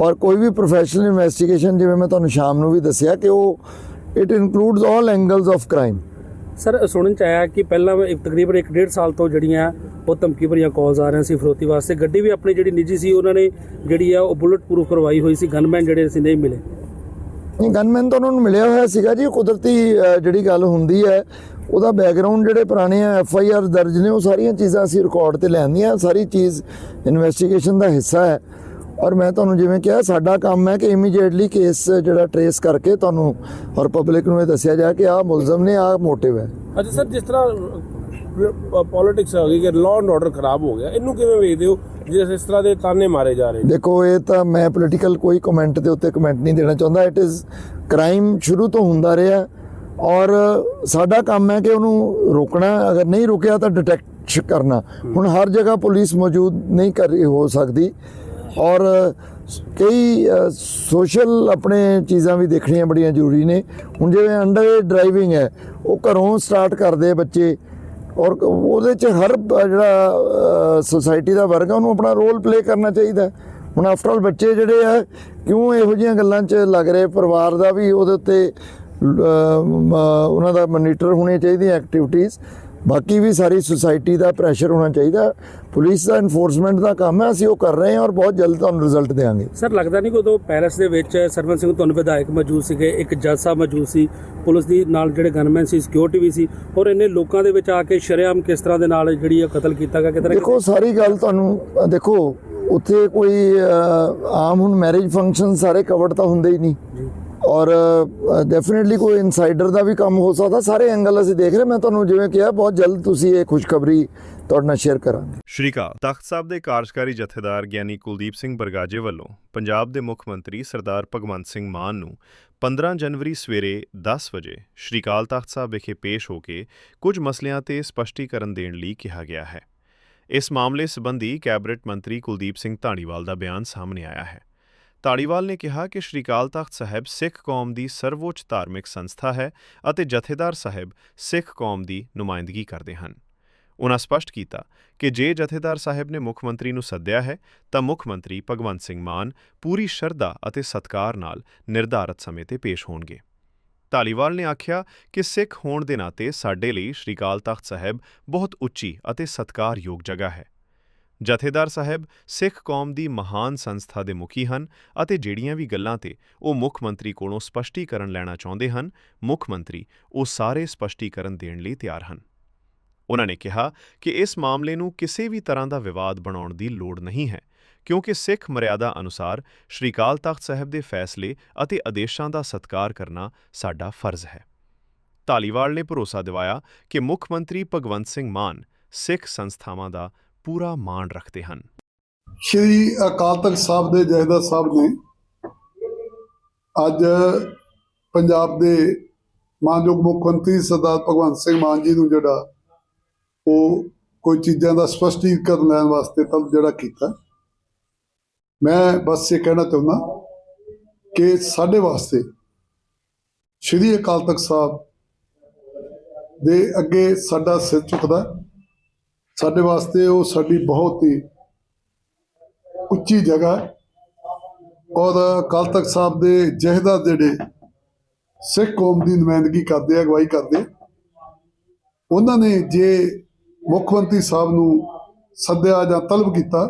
ਔਰ ਕੋਈ ਵੀ ਪ੍ਰੋਫੈਸ਼ਨਲ ਇਨਵੈਸਟੀਗੇਸ਼ਨ ਜਿਵੇਂ ਮੈਂ ਤੁਹਾਨੂੰ ਸ਼ਾਮ ਨੂੰ ਵੀ ਦੱਸਿਆ ਕਿ ਉਹ it includes all angles of crime sir, ਸੁਣਨ ਚ ਆਇਆ ਕਿ ਪਹਿਲਾਂ ਇੱਕ ਤਕਰੀਬਨ 1.5 ਸਾਲ ਤੋਂ ਜਿਹੜੀਆਂ ਉਹ ਧਮਕੀ ਭਰੀਆਂ ਕਾਲਸ ਆ ਰਹੀਆਂ ਸੀ ਫਰੋਤੀ ਵਾਸਤੇ। ਗੱਡੀ ਵੀ ਆਪਣੀ ਜਿਹੜੀ ਨਿੱਜੀ ਸੀ, ਉਹਨਾਂ ਨੇ ਜਿਹੜੀ ਆ ਉਹ ਬੁਲਟ ਪ੍ਰੂਫ ਕਰਵਾਈ ਹੋਈ ਸੀ ਗਨਮੈਨ ਜਿਹੜੇ ਸੀ ਨਹੀਂ ਮਿਲੇ। ਨਹੀਂ ਗਨਮੈਨ ਤਾਂ ਉਹਨਾਂ ਨੂੰ ਮਿਲਿਆ ਹੋਇਆ ਸੀਗਾ ਜੀ ਕੁਦਰਤੀ ਜਿਹੜੀ ਗੱਲ ਹੁੰਦੀ ਹੈ, ਉਹਦਾ ਬੈਕਗ੍ਰਾਉਂਡ ਜਿਹੜੇ ਪੁਰਾਣੇ ਆ ਐਫ ਆਈ ਆਰ ਦਰਜ ਨੇ, ਉਹ ਸਾਰੀਆਂ ਚੀਜ਼ਾਂ ਅਸੀਂ ਰਿਕਾਰਡ ਤੇ ਲੈਂਦੀਆਂ। ਸਾਰੀ ਚੀਜ਼ ਇਨਵੈਸਟੀਗੇਸ਼ਨ ਦਾ ਹਿੱਸਾ ਹੈ। ਔਰ ਮੈਂ ਤੁਹਾਨੂੰ ਜਿਵੇਂ ਕਿਹਾ ਸਾਡਾ ਕੰਮ ਹੈ ਕਿ ਇਮੀਡੀਏਟਲੀ ਕੇਸ ਜਿਹੜਾ ਟਰੇਸ ਕਰਕੇ ਤੁਹਾਨੂੰ ਔਰ ਪਬਲਿਕ ਨੂੰ ਇਹ ਦੱਸਿਆ ਜਾ ਕਿ ਆਹ ਮੁਲਜ਼ਮ ਨੇ ਆਹ ਮੋਟਿਵ ਹੈ। ਅੱਛਾ ਸਰ ਜਿਸ ਤਰ੍ਹਾਂ ਪੋਲਿਟਿਕਸ ਆ ਗਈ ਕਿ ਲਾਅ ਐਂਡ ਆਰਡਰ ਖਰਾਬ ਹੋ ਗਿਆ ਇਹਨੂੰ ਕਿਵੇਂ ਵੇਖਦੇ ਹੋ? ਜਿਸ ਇਸ ਤਰ੍ਹਾਂ ਦੇ ਤਾਨੇ ਮਾਰੇ ਜਾ ਰਹੇ ਦੇਖੋ ਇਹ ਤਾਂ ਮੈਂ ਪੋਲੀਟੀਕਲ ਕੋਈ ਕਮੈਂਟ ਦੇ ਉੱਤੇ ਕਮੈਂਟ ਨਹੀਂ ਦੇਣਾ ਚਾਹੁੰਦਾ। ਇਟ ਇਜ਼ ਕ੍ਰਾਈਮ ਸ਼ੁਰੂ ਤੋਂ ਹੁੰਦਾ ਰਿਹਾ ਔਰ ਸਾਡਾ ਕੰਮ ਹੈ ਕਿ ਉਹਨੂੰ ਰੋਕਣਾ। ਅਗਰ ਨਹੀਂ ਰੁਕਿਆ ਤਾਂ ਡਿਟੈਕਟ ਕਰਨਾ। ਹੁਣ ਹਰ ਜਗ੍ਹਾ ਪੁਲਿਸ ਮੌਜੂਦ ਨਹੀਂ ਕਰ ਹੋ ਸਕਦੀ। ਔਰ ਕਈ ਸੋਸ਼ਲ ਆਪਣੇ ਚੀਜ਼ਾਂ ਵੀ ਦੇਖਣੀਆਂ ਬੜੀਆਂ ਜ਼ਰੂਰੀ ਨੇ। ਹੁਣ ਜਿਵੇਂ ਅੰਡਰ ਡਰਾਈਵਿੰਗ ਹੈ, ਉਹ ਘਰੋਂ ਸਟਾਰਟ ਕਰਦੇ ਬੱਚੇ। ਔਰ ਉਹਦੇ ਚ ਹਰ ਜਿਹੜਾ ਸੋਸਾਇਟੀ ਦਾ ਵਰਗ ਆ, ਉਹਨੂੰ ਆਪਣਾ ਰੋਲ ਪਲੇ ਕਰਨਾ ਚਾਹੀਦਾ। ਹੁਣ ਆਫਟਰ ਆਲ ਬੱਚੇ ਜਿਹੜੇ ਆ, ਕਿਉਂ ਇਹੋ ਜਿਹੀਆਂ ਗੱਲਾਂ 'ਚ ਲੱਗ ਰਹੇ? ਪਰਿਵਾਰ ਦਾ ਵੀ ਉਹਦੇ ਉੱਤੇ ਉਹਨਾਂ ਦਾ ਮੋਨੀਟਰ ਹੋਣੇ ਚਾਹੀਦੀਆਂ ਐਕਟੀਵਿਟੀਜ਼ ਬਾਕੀ ਵੀ ਸਾਰੀ ਸੁਸਾਇਟੀ ਦਾ ਪ੍ਰੈਸ਼ਰ ਹੋਣਾ ਚਾਹੀਦਾ। ਪੁਲਿਸ ਦਾ ਇਨਫੋਰਸਮੈਂਟ ਦਾ ਕੰਮ ਹੈ ਅਸੀਂ ਉਹ ਕਰ ਰਹੇ ਹਾਂ ਔਰ ਬਹੁਤ ਜਲਦ ਤੁਹਾਨੂੰ ਰਿਜ਼ਲਟ ਦੇਵਾਂਗੇ। ਸਰ ਲੱਗਦਾ ਨਹੀਂ ਕਿ ਉਦੋਂ ਪੈਰਿਸ ਦੇ ਵਿੱਚ ਸਰਵਨ ਸਿੰਘ ਤੁਹਾਨੂੰ ਵਿਧਾਇਕ ਮੌਜੂਦ ਸੀਗੇ ਇੱਕ ਜੱਜ ਸਾਹਿਬ ਮੌਜੂਦ ਸੀ ਪੁਲਿਸ ਦੀ ਨਾਲ ਜਿਹੜੇ ਗਨਮੈਨ ਸੀ ਸਿਕਿਉਰਿਟੀ ਵੀ ਸੀ ਔਰ ਇਹਨੇ ਲੋਕਾਂ ਦੇ ਵਿੱਚ ਆ ਕੇ ਸ਼ਰੇਆਮ ਕਿਸ ਤਰ੍ਹਾਂ ਦੇ ਨਾਲ ਜਿਹੜੀ ਇਹ ਕਤਲ ਕੀਤਾ ਗਿਆ ਕਿਤੇ ਦੇਖੋ ਸਾਰੀ ਗੱਲ ਤੁਹਾਨੂੰ ਦੇਖੋ ਉੱਥੇ ਕੋਈ ਆਮ ਹੁਣ ਮੈਰਿਜ ਫੰਕਸ਼ਨ ਸਾਰੇ ਕਵਰਡ ਤਾਂ ਹੁੰਦੇ ਹੀ ਨਹੀਂ। ਔਰ ਡੈਫੀਨਿਟਲੀ ਕੋਈ ਇਨਸਾਈਡਰ ਦਾ ਵੀ ਕੰਮ ਹੋ ਸਕਦਾ। ਸਾਰੇ ਐਂਗਲ ਅਸੀਂ ਦੇਖ ਰਹੇ ਮੈਂ ਤੁਹਾਨੂੰ ਜਿਵੇਂ ਕਿਹਾ, ਬਹੁਤ ਜਲਦ ਤੁਸੀਂ ਇਹ ਖੁਸ਼ਖਬਰੀ ਤੁਹਾਡੇ ਨਾਲ ਸ਼ੇਅਰ ਕਰਾਂਗੇ। ਸ਼੍ਰੀ ਅਕਾਲ। ਤਖਤ ਸਾਹਿਬ ਦੇ ਕਾਰਜਕਾਰੀ ਜਥੇਦਾਰ ਗਿਆਨੀ ਕੁਲਦੀਪ ਸਿੰਘ ਬਰਗਾਜੇ ਵੱਲੋਂ ਪੰਜਾਬ ਦੇ ਮੁੱਖ ਮੰਤਰੀ ਸਰਦਾਰ ਭਗਵੰਤ ਸਿੰਘ ਮਾਨ ਨੂੰ 15 ਜਨਵਰੀ ਸਵੇਰੇ 10 ਵਜੇ ਸ਼੍ਰੀ ਅਕਾਲ ਤਖਤ ਸਾਹਿਬ ਵਿਖੇ ਪੇਸ਼ ਹੋ ਕੇ ਕੁਝ ਮਸਲਿਆਂ ਤੇ ਸਪਸ਼ਟੀਕਰਨ ਦੇਣ ਲਈ ਕਿਹਾ ਗਿਆ ਹੈ। ਇਸ ਮਾਮਲੇ ਸੰਬੰਧੀ ਕੈਬਨਿਟ ਮੰਤਰੀ ਕੁਲਦੀਪ ਸਿੰਘ ਧਾਲੀਵਾਲ ਦਾ ਬਿਆਨ ਸਾਹਮਣੇ ਆਇਆ ਹੈ। ਧਾਲੀਵਾਲ ਨੇ ਕਿਹਾ ਕਿ ਸ਼੍ਰੀ ਕਾਲ ਤਖਤ ਸਾਹਿਬ ਸਿੱਖ ਕੌਮ ਦੀ ਸਰਵਉੱਚ ਧਾਰਮਿਕ ਸੰਸਥਾ ਹੈ ਅਤੇ ਜਥੇਦਾਰ ਸਾਹਿਬ ਸਿੱਖ ਕੌਮ ਦੀ ਨੁਮਾਇੰਦਗੀ ਕਰਦੇ ਹਨ। ਉਨ੍ਹਾਂ ਸਪਸ਼ਟ ਕੀਤਾ ਕਿ ਜੇ ਜਥੇਦਾਰ ਸਾਹਿਬ ਨੇ ਮੁੱਖ ਮੰਤਰੀ ਨੂੰ ਸੱਦਿਆ ਹੈ, ਤਾਂ ਮੁੱਖ ਮੰਤਰੀ ਭਗਵੰਤ ਸਿੰਘ ਮਾਨ ਪੂਰੀ ਸ਼ਰਧਾ ਅਤੇ ਸਤਕਾਰ ਨਾਲ ਨਿਰਧਾਰਤ ਸਮੇਂ ਤੇ ਪੇਸ਼ ਹੋਣਗੇ। ਧਾਲੀਵਾਲ ਨੇ ਆਖਿਆ ਕਿ ਸਿੱਖ ਹੋਣ ਦੇ ਨਾਤੇ ਸਾਡੇ ਲਈ ਸ਼੍ਰੀ ਕਾਲ ਤਖਤ ਸਾਹਿਬ ਬਹੁਤ ਉੱਚੀ ਅਤੇ ਸਤਿਕਾਰਯੋਗ ਜਗ੍ਹਾ ਹੈ। ਜਥੇਦਾਰ ਸਾਹਿਬ ਸਿੱਖ ਕੌਮ ਦੀ ਮਹਾਨ ਸੰਸਥਾ ਦੇ ਮੁਖੀ ਹਨ ਅਤੇ ਜਿਹੜੀਆਂ ਵੀ ਗੱਲਾਂ ਤੇ ਉਹ ਮੁੱਖ ਮੰਤਰੀ ਕੋਲੋਂ ਸਪਸ਼ਟੀਕਰਨ ਲੈਣਾ ਚਾਹੁੰਦੇ ਹਨ, ਮੁੱਖ ਮੰਤਰੀ ਉਹ ਸਾਰੇ ਸਪਸ਼ਟੀਕਰਨ ਦੇਣ ਲਈ ਤਿਆਰ ਹਨ। ਉਹਨਾਂ ਨੇ ਕਿਹਾ ਕਿ ਇਸ ਮਾਮਲੇ ਨੂੰ ਕਿਸੇ ਵੀ ਤਰ੍ਹਾਂ ਦਾ ਵਿਵਾਦ ਬਣਾਉਣ ਦੀ ਲੋੜ ਨਹੀਂ ਹੈ, ਕਿਉਂਕਿ ਸਿੱਖ ਮਰਿਆਦਾ ਅਨੁਸਾਰ ਸ਼੍ਰੀ ਅਕਾਲ ਤਖਤ ਸਾਹਿਬ ਦੇ ਫੈਸਲੇ ਅਤੇ ਆਦੇਸ਼ਾਂ ਦਾ ਸਤਿਕਾਰ ਕਰਨਾ ਸਾਡਾ ਫਰਜ਼ ਹੈ। ਧਾਲੀਵਾਲ ਨੇ ਭਰੋਸਾ ਦਿਵਾਇਆ ਕਿ ਮੁੱਖ ਮੰਤਰੀ ਭਗਵੰਤ ਸਿੰਘ ਮਾਨ ਸਿੱਖ ਸੰਸਥਾਵਾਂ ਦਾ ਪੂਰਾ ਮਾਣ ਰੱਖਦੇ ਹਨ। ਸ਼੍ਰੀ ਅਕਾਲ ਤਖਤ ਸਾਹਿਬ ਦੇ ਜਥੇਦਾਰ ਸਾਹਿਬ ਨੇ ਅੱਜ ਪੰਜਾਬ ਦੇ ਮਾਨਯੋਗ ਮੁੱਖ ਮੰਤਰੀ ਸਰਦਾਰ ਭਗਵੰਤ ਸਿੰਘ ਮਾਨ ਜੀ ਨੂੰ ਜਿਹੜਾ ਉਹ ਕੋਈ ਚੀਜ਼ਾਂ ਦਾ ਸਪਸ਼ਟੀਕਰਨ ਲੈਣ ਵਾਸਤੇ ਤਲ ਜਿਹੜਾ ਕੀਤਾ। ਮੈਂ ਬਸ ਇਹ ਕਹਿਣਾ ਚਾਹੁੰਦਾ ਕਿ ਸਾਡੇ ਵਾਸਤੇ ਸ਼੍ਰੀ ਅਕਾਲ ਤਖਤ ਸਾਹਿਬ ਦੇ ਅੱਗੇ ਸਾਡਾ ਸਿਰ ਝੁਕਦਾ। ਸਾਡੇ ਵਾਸਤੇ ਉਹ ਸਾਡੀ ਬਹੁਤ ਹੀ ਉੱਚੀ ਜਗ੍ਹਾ ਹੈ। ਔਰ ਅਕਾਲ ਤਖਤ ਸਾਹਿਬ ਦੇ ਜਹੇਦਾਰ ਜਿਹੜੇ ਸਿੱਖ ਕੌਮ ਦੀ ਨੁਮਾਇੰਦਗੀ ਕਰਦੇ ਅਗਵਾਈ ਕਰਦੇ ਉਹਨਾਂ ਨੇ ਜੇ ਮੁੱਖ ਮੰਤਰੀ ਸਾਹਿਬ ਨੂੰ ਸੱਦਿਆ ਜਾਂ ਤਲਬ ਕੀਤਾ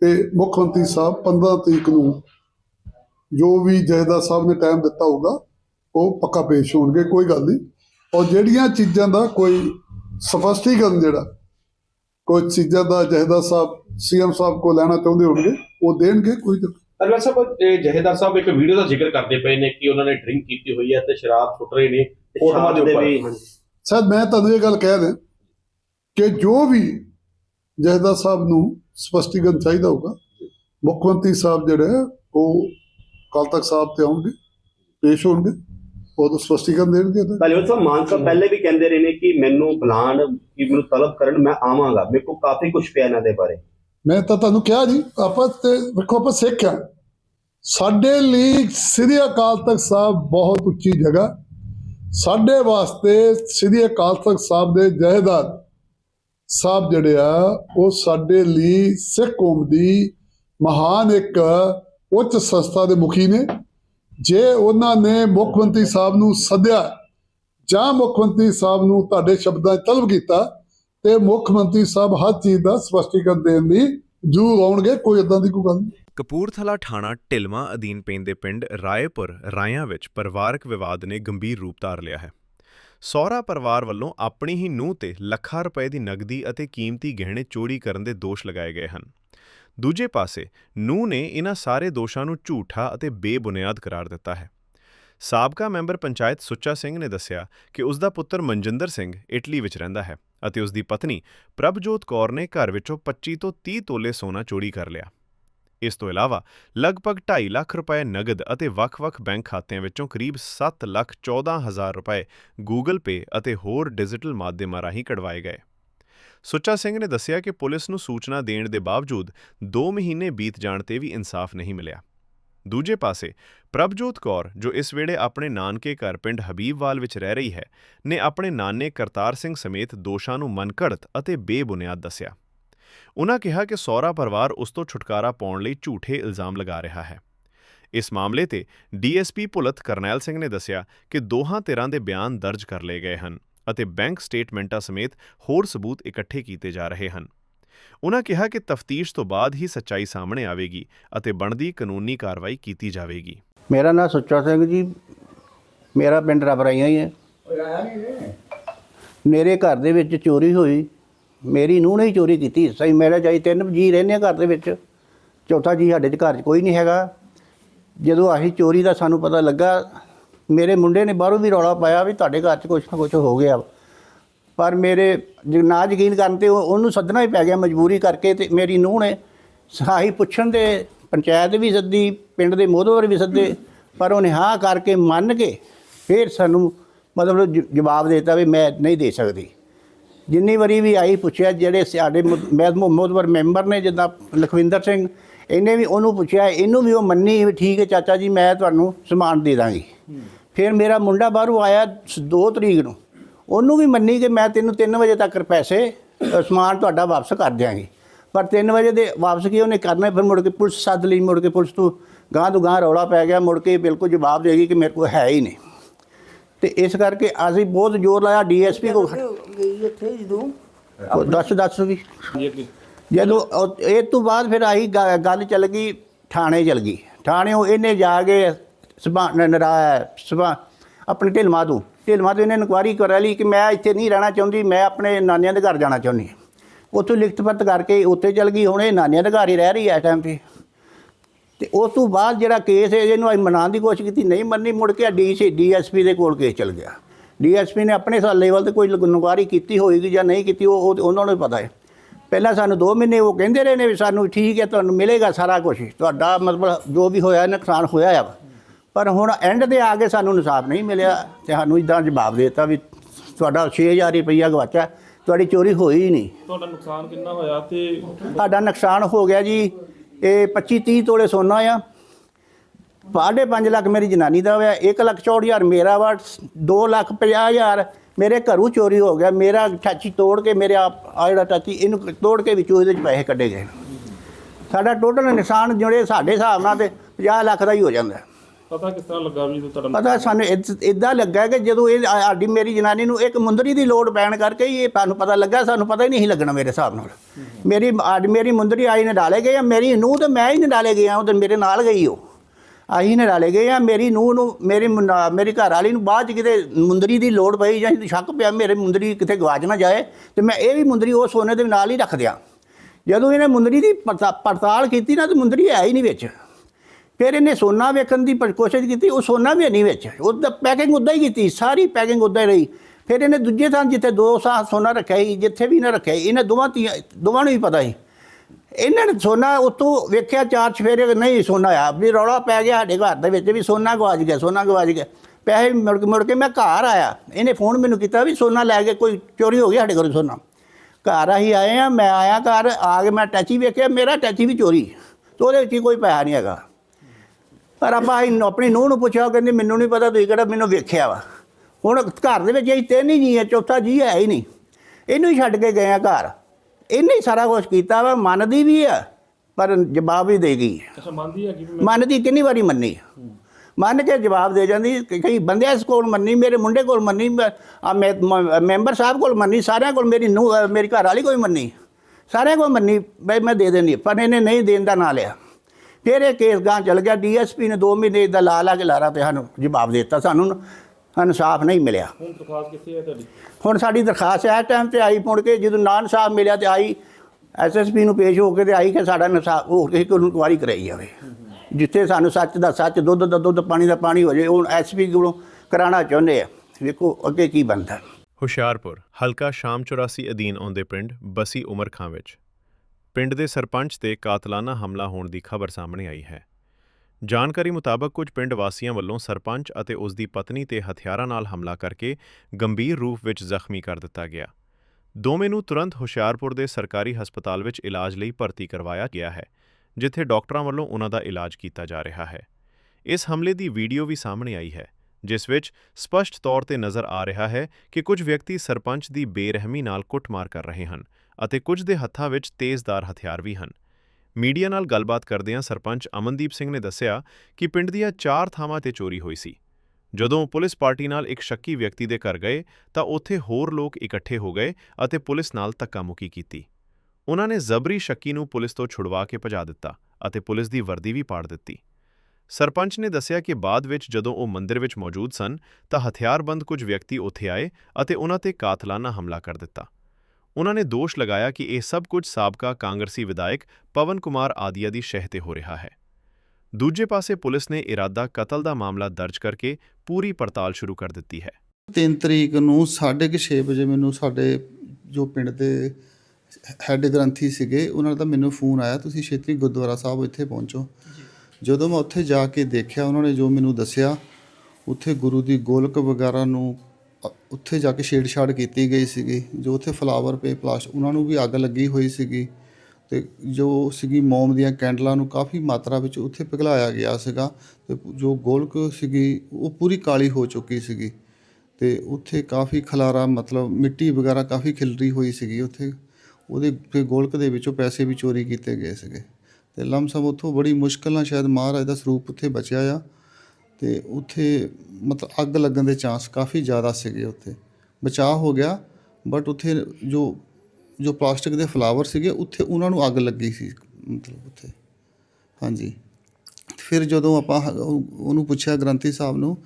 ਤੇ ਮੁੱਖ ਮੰਤਰੀ ਸਾਹਿਬ 15 ਤਰੀਕ ਨੂੰ ਜੋ ਵੀ ਜਹੇਦਾਰ ਸਾਹਿਬ ਨੇ ਟਾਈਮ ਦਿੱਤਾ ਹੋਊਗਾ, ਉਹ ਪੱਕਾ ਪੇਸ਼ ਹੋਣਗੇ, ਕੋਈ ਗੱਲ ਨਹੀਂ। ਔਰ ਜਿਹੜੀਆਂ ਚੀਜ਼ਾਂ ਦਾ ਕੋਈ ਸਪਸ਼ਟੀਕਰਨ ਜਿਹੜਾ ਕੋਈ ਚੀਜ਼ਾਂ ਦਾ ਜਹੇਦਾਰ ਸਾਹਿਬ ਸੀਐਮ ਸਾਹਿਬ ਕੋ ਲੈਣਾ ਚਾਹੁੰਦੇ ਹੋਣਗੇ ਉਹ ਦੇਣਗੇ ਕੋਈ ਅਨਵਰ ਸਾਹਿਬ ਇਹ ਜਹੇਦਾਰ ਸਾਹਿਬ ਇੱਕ ਵੀਡੀਓ ਦਾ ਜ਼ਿਕਰ ਕਰਦੇ ਪਏ ਨੇ ਕਿ ਉਹਨਾਂ ਨੇ ਡਰਿੰਕ ਕੀਤੀ ਹੋਈ ਹੈ ਤੇ ਸ਼ਰਾਬ ਸੁੱਟ ਰਹੇ ਨੇ ਫੋਟੋਆਂ ਦੇ ਉੱਪਰ। ਸ਼ਾਇਦ ਮੈਂ ਤੁਹਾਨੂੰ ਇਹ ਗੱਲ ਕਹਿ ਦਿਆਂ ਕਿ ਜੋ ਵੀ ਜਹੇਦਾਰ ਸਾਹਿਬ ਨੂੰ ਸਪਸ਼ਟੀਕਰਨ ਚਾਹੀਦਾ ਹੋਊਗਾ ਮੁੱਖ ਮੰਤਰੀ ਸਾਹਿਬ ਜਿਹੜੇ ਉਹ ਕੱਲ ਤੱਕ ਸਾਹਿਬ ਤੇ ਆਉਣਗੇ ਪੇਸ਼ ਹੋਣਗੇ। ਉਹ ਤਾਂ ਸਪਸ਼ਟੀਕਰਨ ਦੇਣਗੇ ਉਹਦੇ। ਧਾਲੀਵਾਲ ਸਾਹਿਬ ਮਾਨ ਸਾਹਿਬ ਪਹਿਲੇ ਵੀ ਕਹਿੰਦੇ ਰਹੇ ਨੇ ਕਿ ਮੈਨੂੰ ਬੁਲਾਣ ਕਿ ਮੈਨੂੰ ਤਲਬ ਕਰਨ ਮੈਂ ਆਵਾਂਗਾ। ਮੇਰੇ ਕੋਲ ਕਾਫੀ ਕੁਝ ਪਿਆ ਇਹਨਾਂ ਦੇ ਬਾਰੇ। ਮੈਂ ਤਾਂ ਤੁਹਾਨੂੰ ਕਿਹਾ ਜੀ ਆਪਾਂ ਤੇ ਵੇਖੋ ਆਪਾਂ ਸਿੱਖ ਆ। ਸਾਡੇ ਲਈ ਸ੍ਰੀ ਅਕਾਲ ਤਖਤ ਸਾਹਿਬ ਬਹੁਤ ਉੱਚੀ ਜਗ੍ਹਾ। ਸਾਡੇ ਵਾਸਤੇ ਸ੍ਰੀ ਅਕਾਲ ਤਖਤ ਸਾਹਿਬ ਦੇ ਜਹੇਦਾਰ ਸਾਹਿਬ ਜਿਹੜੇ ਆ ਉਹ ਸਾਡੇ ਲਈ ਸਿੱਖ ਕੌਮ ਦੀ ਮਹਾਨ ਇੱਕ ਉੱਚ ਸੰਸਥਾ ਦੇ ਮੁਖੀ ਨੇ। ਜੇ ਉਹਨਾਂ ਨੇ ਮੁੱਖ ਮੰਤਰੀ ਸਾਹਿਬ ਨੂੰ ਸੱਦਿਆ, ਜਾਂ ਮੁੱਖ ਮੰਤਰੀ ਸਾਹਿਬ ਨੂੰ ਤੁਹਾਡੇ ਸ਼ਬਦਾਂ 'ਚ ਤਲਬ ਕੀਤਾ, ਤੇ ਮੁੱਖ ਮੰਤਰੀ ਸਾਹਿਬ ਹਰ ਚੀਜ਼ ਦਾ ਸਪਸ਼ਟੀਕਰਨ ਦੇਣ ਲਈ ਜ਼ਰੂਰ ਆਉਣਗੇ, ਕੋਈ ਇਦਾਂ ਦੀ ਕੋਈ ਗੱਲ ਨਹੀਂ। ਕਪੂਰਥਲਾ ਥਾਣਾ ਢਿਲਵਾਂ ਅਧੀਨ ਪੈਂਦੇ ਪਿੰਡ ਰਾਏਪੁਰ, ਰਾਇਆਂ ਵਿੱਚ ਪਰਿਵਾਰਕ ਵਿਵਾਦ ਨੇ ਗੰਭੀਰ ਰੂਪ ਧਾਰ ਲਿਆ ਹੈ। ਸਹੁਰਾ ਪਰਿਵਾਰ ਵੱਲੋਂ ਆਪਣੀ ਹੀ ਨੂੰਹ ਤੇ ਲੱਖਾਂ ਰੁਪਏ ਦੀ ਨਗਦੀ ਅਤੇ ਕੀਮਤੀ ਗਹਿਣੇ ਚੋਰੀ ਕਰਨ ਦੇ ਦੋਸ਼ ਲਗਾਏ ਗਏ ਹਨ। ਦੂਜੇ ਪਾਸੇ, ਨੂੰਹ ਨੇ ਇਹਨਾਂ ਸਾਰੇ ਦੋਸ਼ਾਂ ਨੂੰ ਝੂਠਾ ਅਤੇ ਬੇਬੁਨਿਆਦ ਕਰਾਰ ਦਿੱਤਾ ਹੈ। ਸਾਬਕਾ ਮੈਂਬਰ ਪੰਚਾਇਤ ਸੁੱਚਾ ਸਿੰਘ ਨੇ ਦੱਸਿਆ ਕਿ ਉਸ ਦਾ ਪੁੱਤਰ ਮਨਜਿੰਦਰ ਸਿੰਘ ਇਟਲੀ ਵਿੱਚ ਰਹਿੰਦਾ ਹੈ ਅਤੇ ਉਸ ਦੀ ਪਤਨੀ ਪ੍ਰਭਜੋਤ ਕੌਰ ਨੇ ਘਰ ਵਿੱਚੋਂ 25 ਤੋਂ 30 ਤੋਲੇ ਸੋਨਾ ਚੋਰੀ ਕਰ ਲਿਆ। ਇਸ ਤੋਂ ਇਲਾਵਾ ਲਗਭਗ 2.5 ਲੱਖ ਰੁਪਏ ਨਗਦ ਅਤੇ ਵੱਖ-ਵੱਖ ਬੈਂਕ ਖਾਤਿਆਂ ਵਿੱਚੋਂ ਕਰੀਬ 7 ਲੱਖ 14 ਹਜ਼ਾਰ ਰੁਪਏ ਗੂਗਲ ਪੇ ਅਤੇ ਹੋਰ ਡਿਜੀਟਲ ਮਾਧਿਅਮਾਂ ਰਾਹੀਂ ਕਢਵਾਏ ਗਏ। ਸੁੱਚਾ ਸਿੰਘ ਨੇ ਦੱਸਿਆ ਕਿ ਪੁਲਿਸ ਨੂੰ ਸੂਚਨਾ ਦੇਣ ਦੇ ਬਾਵਜੂਦ 2 ਮਹੀਨੇ ਬੀਤ ਜਾਣ ਤੇ ਵੀ ਇਨਸਾਫ ਨਹੀਂ ਮਿਲਿਆ। ਦੂਜੇ ਪਾਸੇ, ਪ੍ਰਭਜੋਤ ਕੌਰ, ਜੋ ਇਸ ਵੇਲੇ ਆਪਣੇ ਨਾਨਕੇ ਘਰ ਪਿੰਡ ਹਬੀਬਵਾਲ ਵਿੱਚ ਰਹਿ ਰਹੀ ਹੈ, ਨੇ ਆਪਣੇ ਨਾਨੇ ਕਰਤਾਰ ਸਿੰਘ ਸਮੇਤ ਦੋਸ਼ਾਂ ਨੂੰ ਮਨਘੜਤ ਅਤੇ ਬੇਬੁਨਿਆਦ ਦੱਸਿਆ। ਉਨ੍ਹਾਂ ਕਿਹਾ ਕਿ ਸਹੁਰਾ ਪਰਿਵਾਰ ਉਸ ਤੋਂ ਛੁਟਕਾਰਾ ਪਾਉਣ ਲਈ ਝੂਠੇ ਇਲਜ਼ਾਮ ਲਗਾ ਰਿਹਾ ਹੈ। ਇਸ ਮਾਮਲੇ ਤੇ ਡੀਐਸਪੀ ਭੁਲਤ ਕਰਨੈਲ ਸਿੰਘ ਨੇ ਦੱਸਿਆ ਕਿ ਦੋਹਾਂ ਧਿਰਾਂ ਦੇ ਬਿਆਨ ਦਰਜ ਕਰ ਲਏ ਗਏ ਹਨ। ਅਤੇ ਬੈਂਕ ਸਟੇਟਮੈਂਟਾਂ ਸਮੇਤ ਹੋਰ ਸਬੂਤ ਇਕੱਠੇ ਕੀਤੇ ਜਾ ਰਹੇ ਹਨ। ਉਹਨਾਂ ਕਿਹਾ ਕਿ ਤਫਤੀਸ਼ ਤੋਂ ਬਾਅਦ ਹੀ ਸੱਚਾਈ ਸਾਹਮਣੇ ਆਵੇਗੀ ਅਤੇ ਬਣਦੀ ਕਾਨੂੰਨੀ ਕਾਰਵਾਈ ਕੀਤੀ ਜਾਵੇਗੀ। ਮੇਰਾ ਨਾਮ ਸੁੱਚਾ ਸਿੰਘ ਜੀ। ਮੇਰਾ ਪਿੰਡ ਰਬਰਾਈਆਂ ਹੀ ਹੈ। ਮੇਰੇ ਘਰ ਦੇ ਵਿੱਚ ਚੋਰੀ ਹੋਈ। ਮੇਰੀ ਨੂੰਹ ਨੇ ਹੀ ਚੋਰੀ ਕੀਤੀ। ਸਹੀ ਮੇਰਾ ਜਾਈ ਤਿੰਨ ਜੀ ਰਹਿੰਦੇ ਆ ਘਰ ਦੇ ਵਿੱਚ। ਚੌਥਾ ਜੀ ਸਾਡੇ ਦੇ ਘਰ 'ਚ ਕੋਈ ਨਹੀਂ ਹੈਗਾ। ਜਦੋਂ ਆਹੀ ਚੋਰੀ ਦਾ ਸਾਨੂੰ ਪਤਾ ਲੱਗਾ ਮੇਰੇ ਮੁੰਡੇ ਨੇ ਬਾਹਰੋਂ ਵੀ ਰੌਲਾ ਪਾਇਆ ਵੀ ਤੁਹਾਡੇ ਘਰ 'ਚ ਕੁਛ ਨਾ ਕੁਛ ਹੋ ਗਿਆ ਪਰ ਮੇਰੇ ਨਾ ਯਕੀਨ ਕਰਨ ਤੇ ਉਹ- ਉਹਨੂੰ ਸੱਦਣਾ ਹੀ ਪੈ ਗਿਆ ਮਜਬੂਰੀ ਕਰਕੇ ਤੇ ਮੇਰੀ ਨੂੰਹ ਨੇ ਸਾਹੀ ਪੁੱਛਣ ਦੇ ਪੰਚਾਇਤ ਵੀ ਸੱਦੀ, ਪਿੰਡ ਦੇ ਮੋਹਦਵਰ ਵੀ ਸੱਦੇ, ਪਰ ਉਹਨੇ ਹਾਂ ਕਰਕੇ ਮੰਨ ਕੇ ਫਿਰ ਸਾਨੂੰ ਮਤਲਬ ਜ- ਜਵਾਬ ਦੇਤਾ ਵੀ ਮੈਂ ਨਹੀਂ ਦੇ ਸਕਦੀ। ਜਿੰਨੀ ਵਾਰੀ ਵੀ ਆਈ ਪੁੱਛਿਆ, ਜਿਹੜੇ ਸਾਡੇ ਮੈਂ ਮੋਹਦਵਰ ਮੈਂਬਰ ਨੇ, ਜਿੱਦਾਂ ਲਖਵਿੰਦਰ ਸਿੰਘ, ਇਹਨੇ ਵੀ ਉਹਨੂੰ ਪੁੱਛਿਆ, ਇਹਨੂੰ ਵੀ ਉਹ ਮੰਨੀ ਵੀ ਠੀਕ ਹੈ, ਚਾਚਾ ਜੀ, ਮੈਂ ਤੁਹਾਨੂੰ ਸਮਾਨ ਦੇ ਦਾਂਗੀ। ਫਿਰ ਮੇਰਾ ਮੁੰਡਾ ਬਾਹਰੋਂ ਆਇਆ 2 ਤਰੀਕ ਨੂੰ। ਉਹਨੂੰ ਵੀ ਮੰਨੀ ਕਿ ਮੈਂ ਤੈਨੂੰ 3 ਵਜੇ ਤੱਕ ਪੈਸੇ ਸਮਾਨ ਤੁਹਾਡਾ ਵਾਪਸ ਕਰ ਦਿਆਂਗੀ। ਪਰ 3 ਵਜੇ ਦੇ ਵਾਪਸ ਕੀ ਉਹਨੇ ਕਰਨਾ? ਫਿਰ ਮੁੜ ਕੇ ਪੁਲਿਸ ਸੱਦ ਲਈ ਮੁੜ ਕੇ ਪੁਲਿਸ ਤੋਂ ਗਾਂ ਤੋਂ ਗਾਂ ਰੌਲਾ ਪੈ ਗਿਆ। ਮੁੜ ਕੇ ਬਿਲਕੁਲ ਜਵਾਬ ਦੇਗੀ ਕਿ ਮੇਰੇ ਕੋਲ ਹੈ ਹੀ ਨਹੀਂ। ਤੇ ਇਸ ਕਰਕੇ ਅਸੀਂ ਬਹੁਤ ਜ਼ੋਰ ਲਾਇਆ ਡੀਐਸਪੀ ਕੋ ਉਹ ਦੱਸ ਦੱਸ ਵੀ। ਜਦੋਂ ਉਹ- ਇਹ ਤੋਂ ਬਾਅਦ ਫਿਰ ਆਹੀ ਗ- ਗੱਲ ਚੱਲ ਗਈ ਥਾਣੇ ਚੱਲ ਗਈ। ਥਾਣੇੋਂ ਇਹਨੇ ਜਾ ਕੇ ਸਭਾ ਨਰਾ ਸਭਾ ਆਪਣੇ ਢਿਲਮਾ ਤੋਂ ਢਿਲਮਾ ਤੋਂ ਇਹਨੇ ਇਨਕੁਆਰੀ ਕਰਾ ਲਈ ਕਿ ਮੈਂ ਇੱਥੇ ਨਹੀਂ ਰਹਿਣਾ ਚਾਹੁੰਦੀ, ਮੈਂ ਆਪਣੇ ਨਾਨਿਆਂ ਦੇ ਘਰ ਜਾਣਾ ਚਾਹੁੰਦੀ ਉੱਥੋਂ ਲਿਖਤ ਪੱਤ ਕਰਕੇ ਉੱਥੇ ਚੱਲ ਗਈ, ਹੁਣ ਇਹ ਨਾਨਿਆਂ ਦੇ ਘਰ ਹੀ ਰਹਿ ਰਹੀ ਹੈ ਇਸ ਟਾਈਮ ਤੇ। ਤੇ ਉਸ ਤੋਂ ਬਾਅਦ ਜਿਹੜਾ ਕੇਸ ਹੈ, ਇਹਨੂੰ ਅਸੀਂ ਮਨਾਉਣ ਦੀ ਕੋਸ਼ਿਸ਼ ਕੀਤੀ, ਨਹੀਂ ਮੰਨੀ, ਮੁੜ ਕੇ ਡੀਸੀ ਡੀਐਸਪੀ ਦੇ ਕੋਲ ਕੇਸ ਚਲ ਗਿਆ। ਡੀਐਸਪੀ ਨੇ ਆਪਣੇ ਸਾਲ ਲੈਵਲ ਤੇ ਕੋਈ ਇਨਕੁਆਰੀ ਕੀਤੀ ਹੋਏਗੀ ਜਾਂ ਨਹੀਂ ਕੀਤੀ, ਉਹ ਉਹਨਾਂ ਨੂੰ ਹੀ ਪਤਾ ਹੈ। ਪਹਿਲਾਂ ਸਾਨੂੰ 2 ਮਹੀਨੇ ਉਹ ਕਹਿੰਦੇ ਰਹੇ ਨੇ ਵੀ ਸਾਨੂੰ ਠੀਕ ਹੈ, ਤੁਹਾਨੂੰ ਮਿਲੇਗਾ ਸਾਰਾ ਕੁਝ ਤੁਹਾਡਾ ਮਤਲਬ ਜੋ ਵੀ ਹੋਇਆ, ਨੁਕਸਾਨ ਹੋਇਆ ਆ। ਪਰ ਹੁਣ ਐਂਡ ਤੇ ਆ ਕੇ ਸਾਨੂੰ ਇਨਸਾਫ ਨਹੀਂ ਮਿਲਿਆ ਤੇ ਸਾਨੂੰ ਇਦਾਂ ਜਵਾਬ ਦੇ ਦਿੱਤਾ ਵੀ ਤੁਹਾਡਾ 6000 ਰੁਪਈਆ ਗਵਾਚਾ ਤੁਹਾਡੀ ਚੋਰੀ ਹੋਈ ਹੀ ਨਹੀਂ। ਤੁਹਾਡਾ ਨੁਕਸਾਨ ਕਿੰਨਾ ਹੋਇਆ ਤੇ ਸਾਡਾ ਨੁਕਸਾਨ ਹੋ ਗਿਆ ਜੀ ਇਹ 25 30 ਤੋਲੇ ਸੋਨਾ ਆ। ਸਾਢੇ ਪੰਜ ਲੱਖ ਮੇਰੀ ਜਨਾਨੀ ਦਾ ਹੋਇਆ 1 ਲੱਖ ਚੌਂਹਠ ਹਜ਼ਾਰ ਮੇਰਾ ਵਾ 2 ਲੱਖ ਪੰਜਾਹ ਹਜ਼ਾਰ ਮੇਰੇ ਘਰੋਂ ਚੋਰੀ ਹੋ ਗਿਆ ਮੇਰਾ ਠਾਚੀ ਤੋੜ ਕੇ ਮੇਰੇ ਆ ਆ ਜਿਹੜਾ ਠਾਚੀ ਇਹਨੂੰ ਤੋੜ ਕੇ ਵਿੱਚੋਂ ਇਹਦੇ ਚ ਪੈਸੇ ਕੱਢੇ ਗਏ। ਸਾਡਾ ਟੋਟਲ ਨੁਕਸਾਨ ਜਿਹੜੇ ਸਾਡੇ ਹਿਸਾਬ ਨਾਲ ਤੇ 50 ਲੱਖ ਦਾ ਹੀ ਹੋ ਜਾਂਦਾ। ਪਤਾ ਕਿਸ ਤਰ੍ਹਾਂ ਲੱਗਾ ਵੀ ਤੁਹਾਡਾ ਪਤਾ ਸਾਨੂੰ ਇਦਾਂ ਲੱਗਾ ਕਿ ਜਦੋਂ ਇਹ ਸਾਡੀ ਮੇਰੀ ਜਨਾਨੀ ਨੂੰ ਇੱਕ ਮੁੰਦਰੀ ਦੀ ਲੋੜ ਪੈਣ ਕਰਕੇ ਹੀ ਇਹ ਸਾਨੂੰ ਪਤਾ ਲੱਗਾ ਸਾਨੂੰ ਪਤਾ ਹੀ ਨਹੀਂ ਲੱਗਣਾ ਮੇਰੇ ਹਿਸਾਬ ਨਾਲ। ਮੇਰੀ ਅੱਜ ਮੇਰੀ ਮੁੰਦਰੀ ਆਈ ਨੇ ਡਾਲੇ ਗਏ ਆ ਮੇਰੀ ਨੂੰਹ ਤੇ ਮੈਂ ਹੀ ਨੇ ਡਾਲੇ ਗਏ ਆ ਉਹ ਮੇਰੇ ਨਾਲ ਗਈ ਉਹ। ਆਹੀ ਨੇ ਡਾਲੇ ਗਏ ਆ ਮੇਰੀ ਨੂੰਹ ਨੂੰ ਮੇਰੀ ਮੇਰੀ ਘਰ ਵਾਲੀ ਨੂੰ ਬਾਅਦ ਚ ਕਿਤੇ ਮੁੰਦਰੀ ਦੀ ਲੋੜ ਪਈ ਜਾਂ ਸ਼ੱਕ ਪਿਆ ਮੇਰੇ ਮੁੰਦਰੀ ਕਿਤੇ ਗਵਾਚ ਨਾ ਜਾਏ ਤੇ ਮੈਂ ਇਹ ਵੀ ਮੁੰਦਰੀ ਉਹ ਸੋਨੇ ਦੇ ਨਾਲ ਹੀ ਰੱਖ ਦਿਆਂ। ਜਦੋਂ ਇਹਨੇ ਮੁੰਦਰੀ ਦੀ ਪੜਤਾ- ਪੜਤਾਲ ਕੀਤੀ ਨਾ ਤੇ ਮੁੰਦਰੀ ਹੈ ਹੀ ਨਹੀਂ ਵਿੱਚ। ਫਿਰ ਇਹਨੇ ਸੋਨਾ ਵੇਖਣ ਦੀ ਪ- ਕੋਸ਼ਿਸ਼ ਕੀਤੀ ਉਹ ਸੋਨਾ ਵੀ ਨਹੀਂ ਵਿੱਚ ਉਹਦਾ ਪੈਕਿੰਗ ਉਦਾਂ ਹੀ ਕੀਤੀ ਸਾਰੀ ਪੈਕਿੰਗ ਉਦਾਂ ਹੀ ਰਹੀ। ਫਿਰ ਇਹਨੇ ਦੂਜੇ ਥਾਂ ਜਿੱਥੇ ਦੋ ਸਾਹ ਸੋਨਾ ਰੱਖਿਆ ਸੀ ਜਿੱਥੇ ਵੀ ਨਾ ਰੱਖਿਆ ਸੀ, ਇਹਨੇ ਦੋਵਾਂ ਧੀਆਂ ਦੋਵਾਂ ਨੂੰ ਹੀ ਪਤਾ ਸੀ। ਇਹਨਾਂ ਨੇ ਸੋਨਾ ਉਤੋਂ ਵੇਖਿਆ ਚਾਰ ਚਫੇਰੇ ਨਹੀਂ ਸੋਨਾ ਆ ਵੀ ਰੌਲਾ ਪੈ ਗਿਆ ਸਾਡੇ ਘਰ ਦੇ ਵਿੱਚ ਵੀ ਸੋਨਾ ਗਵਾਚ ਗਿਆ ਸੋਨਾ ਗਵਾਚ ਗਿਆ। ਪੈਸੇ ਮੁੜ ਕੇ ਮੁੜ ਕੇ ਮੈਂ ਘਰ ਆਇਆ। ਇਹਨੇ ਫੋਨ ਮੈਨੂੰ ਕੀਤਾ ਵੀ ਸੋਨਾ ਲੈ ਕੇ ਕੋਈ ਚੋਰੀ ਹੋ ਗਈ ਸਾਡੇ ਘਰੋਂ ਸੋਨਾ। ਘਰ ਅਸੀਂ ਆਏ ਆ ਮੈਂ ਆਇਆ ਘਰ ਆ ਕੇ ਮੈਂ ਟੈਚੀ ਵੇਖਿਆ ਮੇਰਾ ਟੈਚੀ ਵੀ ਚੋਰੀ। ਤੇ ਉਹਦੇ ਵਿੱਚ ਹੀ ਕੋਈ ਪੈਸਾ ਨਹੀਂ ਹੈਗਾ। ਪਰ ਆਪਾਂ ਅਸੀਂ ਆਪਣੀ ਨੂੰਹ ਨੂੰ ਪੁੱਛਿਆ ਉਹ ਕਹਿੰਦੀ ਮੈਨੂੰ ਨਹੀਂ ਪਤਾ ਤੁਸੀਂ ਕਿਹੜਾ ਮੈਨੂੰ ਵੇਖਿਆ ਵਾ। ਹੁਣ ਘਰ ਦੇ ਵਿੱਚ ਅਸੀਂ ਤਿੰਨ ਹੀ ਜੀ ਆ ਚੌਥਾ ਜੀ ਹੈ ਹੀ ਨਹੀਂ। ਇਹਨੂੰ ਹੀ ਛੱਡ ਕੇ ਗਏ ਆ ਘਰ। ਇਹਨੇ ਹੀ ਸਾਰਾ ਕੁਝ ਕੀਤਾ ਵਾ ਮੰਨਦੀ ਵੀ ਆ ਪਰ ਜਵਾਬ ਵੀ ਦੇ ਗਈ। ਅੱਛਾ ਮੰਨਦੀ ਹੈ ਕਿ ਮੰਨਦੀ ਕਿੰਨੀ ਵਾਰੀ ਮੰਨੀ? ਮੰਨ ਕੇ ਜਵਾਬ ਦੇ ਜਾਂਦੀ ਕਈ ਬੰਦਿਆਂ ਇਸ ਕੋਲ ਮੰਨੀ ਮੇਰੇ ਮੁੰਡੇ ਕੋਲ ਮੰਨੀ ਮੈਂ- ਆ ਮੈਂਬਰ ਸਾਹਿਬ ਕੋਲ ਮੰਨੀ ਸਾਰਿਆਂ ਕੋਲ ਮੇਰੀ ਨੂੰ ਮੇਰੀ ਘਰ ਵਾਲੀ ਕੋਈ ਮੰਨੀ। ਸਾਰਿਆਂ ਕੋਲ ਮੰਨੀ ਬਈ ਮੈਂ ਦੇ ਦੇਣੀ ਪਰ ਇਹਨੇ ਨਹੀਂ ਦੇਣ ਦਾ ਨਾਂ ਲਿਆ। ਫਿਰ ਇਹ ਕੇਸ ਗਾਂ ਚਲ ਗਿਆ। ਡੀਐਸਪੀ ਨੇ 2 ਮਹੀਨੇ ਦਾ ਲਾ ਲਾ ਕੇ ਲਾਰਾ ਤੇ ਸਾਨੂੰ ਜਵਾਬ ਦੇ ਦਿੱਤਾ ਸਾਨੂੰ ਇਨਸਾਫ ਨਹੀਂ ਮਿਲਿਆ। ਹੁਣ ਦਰਖਾਸਤ ਕਿੱਥੇ ਹੈ ਤੁਹਾਡੀ? ਹੁਣ ਸਾਡੀ ਦਰਖਾਸਤ ਇਸ ਟਾਈਮ ਤੇ ਆਈ ਮੁੜ ਕੇ ਜਦੋਂ ਨਾ ਇਨਸਾਫ ਮਿਲਿਆ ਤੇ ਆਈ ਐਸਐਸਪੀ ਨੂੰ ਪੇਸ਼ ਹੋ ਕੇ ਤੇ ਆਈ ਕਿ ਸਾਡਾ ਇਨਸਾਫ ਹੋਰ ਕਿਸੇ ਕੋਲ ਇਨਕੁਆਰੀ ਕਰਾਈ ਜਾਵੇ। ਜਿੱਥੇ ਸਾਨੂੰ ਸੱਚ ਦਾ ਸੱਚ ਦੁੱਧ ਦਾ ਦੁੱਧ ਪਾਣੀ ਦਾ ਪਾਣੀ ਹੋ ਜਾਏ ਹੁਣ ਐਸਪੀ ਕੋਲੋਂ ਕਰਾਉਣਾ ਚਾਹੁੰਦੇ ਆ। ਵੇਖੋ ਅੱਗੇ ਕੀ ਬਣਦਾ। ਹੁਸ਼ਿਆਰਪੁਰ ਹਲਕਾ ਸ਼ਾਮ 84 ਅਧੀਨ ਆਉਂਦੇ ਪਿੰਡ ਬਸੀ ਉਮਰ ਖਾਂ ਵਿੱਚ। ਪਿੰਡ ਦੇ ਸਰਪੰਚ ਤੇ ਕਾਤਲਾਨਾ ਹਮਲਾ ਹੋਣ ਦੀ ਖਬਰ ਸਾਹਮਣੇ ਆਈ ਹੈ। ਜਾਣਕਾਰੀ ਮੁਤਾਬਕ ਕੁਝ ਪਿੰਡ ਵਾਸੀਆਂ ਵੱਲੋਂ ਸਰਪੰਚ ਅਤੇ ਉਸ ਦੀ ਪਤਨੀ ਤੇ ਹਥਿਆਰਾਂ ਨਾਲ ਹਮਲਾ ਕਰਕੇ ਗੰਭੀਰ ਰੂਪ ਵਿੱਚ ਜ਼ਖਮੀ ਕਰ ਦਿੱਤਾ ਗਿਆ। ਦੋਵੇਂ ਨੂੰ ਤੁਰੰਤ ਹੁਸ਼ਿਆਰਪੁਰ ਦੇ ਸਰਕਾਰੀ ਹਸਪਤਾਲ ਵਿੱਚ ਇਲਾਜ ਲਈ ਭਰਤੀ ਕਰਵਾਇਆ ਗਿਆ ਹੈ, ਜਿੱਥੇ ਡਾਕਟਰਾਂ ਵੱਲੋਂ ਉਨ੍ਹਾਂ ਦਾ ਇਲਾਜ ਕੀਤਾ ਜਾ ਰਿਹਾ ਹੈ। ਇਸ ਹਮਲੇ ਦੀ ਵੀਡੀਓ ਵੀ ਸਾਹਮਣੇ ਆਈ ਹੈ। ਜਿਸ ਵਿੱਚ ਸਪਸ਼ਟ ਤੌਰ ਤੇ ਨਜ਼ਰ ਆ ਰਿਹਾ ਹੈ ਕਿ ਕੁਝ ਵਿਅਕਤੀ ਸਰਪੰਚ ਦੀ ਬੇਰਹਿਮੀ ਨਾਲ ਕੁੱਟਮਾਰ ਕਰ ਰਹੇ ਹਨ ਅਤੇ ਕੁਝ ਦੇ ਹੱਥਾਂ ਵਿੱਚ ਤੇਜ਼ਧਾਰ ਹਥਿਆਰ ਵੀ ਹਨ। ਮੀਡੀਆ ਨਾਲ ਗੱਲਬਾਤ ਕਰਦਿਆਂ ਸਰਪੰਚ ਅਮਨਦੀਪ ਸਿੰਘ ਨੇ ਦੱਸਿਆ ਕਿ ਪਿੰਡ ਦੀਆਂ ਚਾਰ ਥਾਵਾਂ ਤੇ ਚੋਰੀ ਹੋਈ ਸੀ। ਜਦੋਂ ਪੁਲਿਸ ਪਾਰਟੀ ਨਾਲ ਇੱਕ ਸ਼ੱਕੀ ਵਿਅਕਤੀ ਦੇ ਘਰ ਗਏ ਤਾਂ ਉੱਥੇ ਹੋਰ ਲੋਕ ਇਕੱਠੇ ਹੋ ਗਏ ਅਤੇ ਪੁਲਿਸ ਨਾਲ ਧੱਕਾਮੁੱਕੀ ਕੀਤੀ। ਉਹਨਾਂ ਨੇ ਜ਼ਬਰੀ ਸ਼ੱਕੀ ਨੂੰ ਪੁਲਿਸ ਤੋਂ ਛੁਡਵਾ ਕੇ ਭਜਾ ਦਿੱਤਾ ਅਤੇ ਪੁਲਿਸ ਦੀ ਵਰਦੀ ਵੀ ਪਾੜ ਦਿੱਤੀ। ਸਰਪੰਚ ਨੇ ਦੱਸਿਆ ਕਿ ਬਾਅਦ ਵਿੱਚ ਜਦੋਂ ਉਹ ਮੰਦਿਰ ਵਿੱਚ ਮੌਜੂਦ ਸਨ ਤਾਂ ਹਥਿਆਰਬੰਦ ਕੁਝ ਵਿਅਕਤੀ ਉੱਥੇ ਆਏ ਅਤੇ ਉਹਨਾਂ ਤੇ ਕਾਤਲਾਨਾ ਹਮਲਾ ਕਰ ਦਿੱਤਾ। ਉਹਨਾਂ ਨੇ ਦੋਸ਼ ਲਗਾਇਆ ਕਿ ਇਹ ਸਭ ਕੁਝ ਸਾਬਕਾ ਕਾਂਗਰਸੀ ਵਿਧਾਇਕ ਪਵਨ ਕੁਮਾਰ ਆਦੀਆ ਦੀ ਸ਼ਹਿ ਤੇ ਹੋ ਰਿਹਾ ਹੈ। ਦੂਜੇ ਪਾਸੇ ਪੁਲਿਸ ਨੇ ਇਰਾਦਾ ਕਤਲ ਦਾ ਮਾਮਲਾ ਦਰਜ ਕਰਕੇ ਪੂਰੀ ਪੜਤਾਲ ਸ਼ੁਰੂ ਕਰ ਦਿੱਤੀ ਹੈ। 3 ਤਰੀਕ ਨੂੰ 6:30 ਵਜੇ ਮੈਨੂੰ ਸਾਡੇ ਜੋ ਪਿੰਡ ਦੇ ਹੈੱਡ ਗ੍ਰੰਥੀ ਸੀਗੇ ਉਹਨਾਂ ਦਾ ਮੈਨੂੰ ਫੋਨ ਆਇਆ ਤੁਸੀਂ ਛੇਤੀ ਗੁਰਦੁਆਰਾ ਸਾਹਿਬ ਇੱਥੇ ਪਹੁੰਚੋ। ਜਦੋਂ ਮੈਂ ਉੱਥੇ ਜਾ ਕੇ ਦੇਖਿਆ, ਉਹਨਾਂ ਨੇ ਜੋ ਮੈਨੂੰ ਦੱਸਿਆ, ਉੱਥੇ ਗੁਰੂ ਦੀ ਗੋਲਕ ਵਗੈਰਾ ਨੂੰ ਉੱਥੇ ਜਾ ਕੇ ਛੇੜਛਾੜ ਕੀਤੀ ਗਈ ਸੀਗੀ। ਜੋ ਉੱਥੇ ਫਲਾਵਰ ਪੇ ਪਲਾਸ, ਉਹਨਾਂ ਨੂੰ ਵੀ ਅੱਗ ਲੱਗੀ ਹੋਈ ਸੀਗੀ ਤੇ ਜੋ ਸੀਗੀ ਮੋਮ ਦੀਆਂ ਕੈਂਡਲਾਂ ਨੂੰ ਕਾਫੀ ਮਾਤਰਾ ਵਿੱਚ ਉੱਥੇ ਪਿਘਲਾਇਆ ਗਿਆ ਸੀਗਾ ਤੇ ਜੋ ਗੋਲਕ ਸੀਗੀ, ਉਹ ਪੂਰੀ ਕਾਲੀ ਹੋ ਚੁੱਕੀ ਸੀਗੀ ਤੇ ਉੱਥੇ ਕਾਫੀ ਖਲਾਰਾ, ਮਤਲਬ ਮਿੱਟੀ ਵਗੈਰਾ ਕਾਫੀ ਖਿਲਰੀ ਹੋਈ ਸੀਗੀ। ਉੱਥੇ ਉਹਦੇ, ਫਿਰ ਗੋਲਕ ਦੇ ਵਿੱਚੋਂ ਪੈਸੇ ਵੀ ਚੋਰੀ ਕੀਤੇ ਗਏ ਸੀਗੇ। ਤੇ ਲਮਸਮ ਉੱਥੋਂ ਬੜੀ ਮੁਸ਼ਕਲ ਨਾਲ ਸ਼ਾਇਦ ਮਹਾਰਾਜ ਦਾ ਸਰੂਪ ਉੱਥੇ ਬਚਿਆ ਆ ਤੇ ਉੱਥੇ ਮਤਲਬ ਅੱਗ ਲੱਗਣ ਦੇ ਚਾਂਸ ਕਾਫੀ ਜ਼ਿਆਦਾ ਸੀਗੇ ਉੱਥੇ। ਬਚਾਅ ਹੋ ਗਿਆ ਬਟ ਉੱਥੇ ਜੋ ਜੋ ਪਲਾਸਟਿਕ ਦੇ ਫਲਾਵਰ ਸੀਗੇ, ਉੱਥੇ ਉਹਨਾਂ ਨੂੰ ਅੱਗ ਲੱਗੀ ਸੀ, ਮਤਲਬ ਉੱਥੇ। ਹਾਂਜੀ। ਫਿਰ ਜਦੋਂ ਆਪਾਂ ਉਹਨੂੰ ਪੁੱਛਿਆ ਗ੍ਰੰਥੀ ਸਾਹਿਬ ਨੂੰ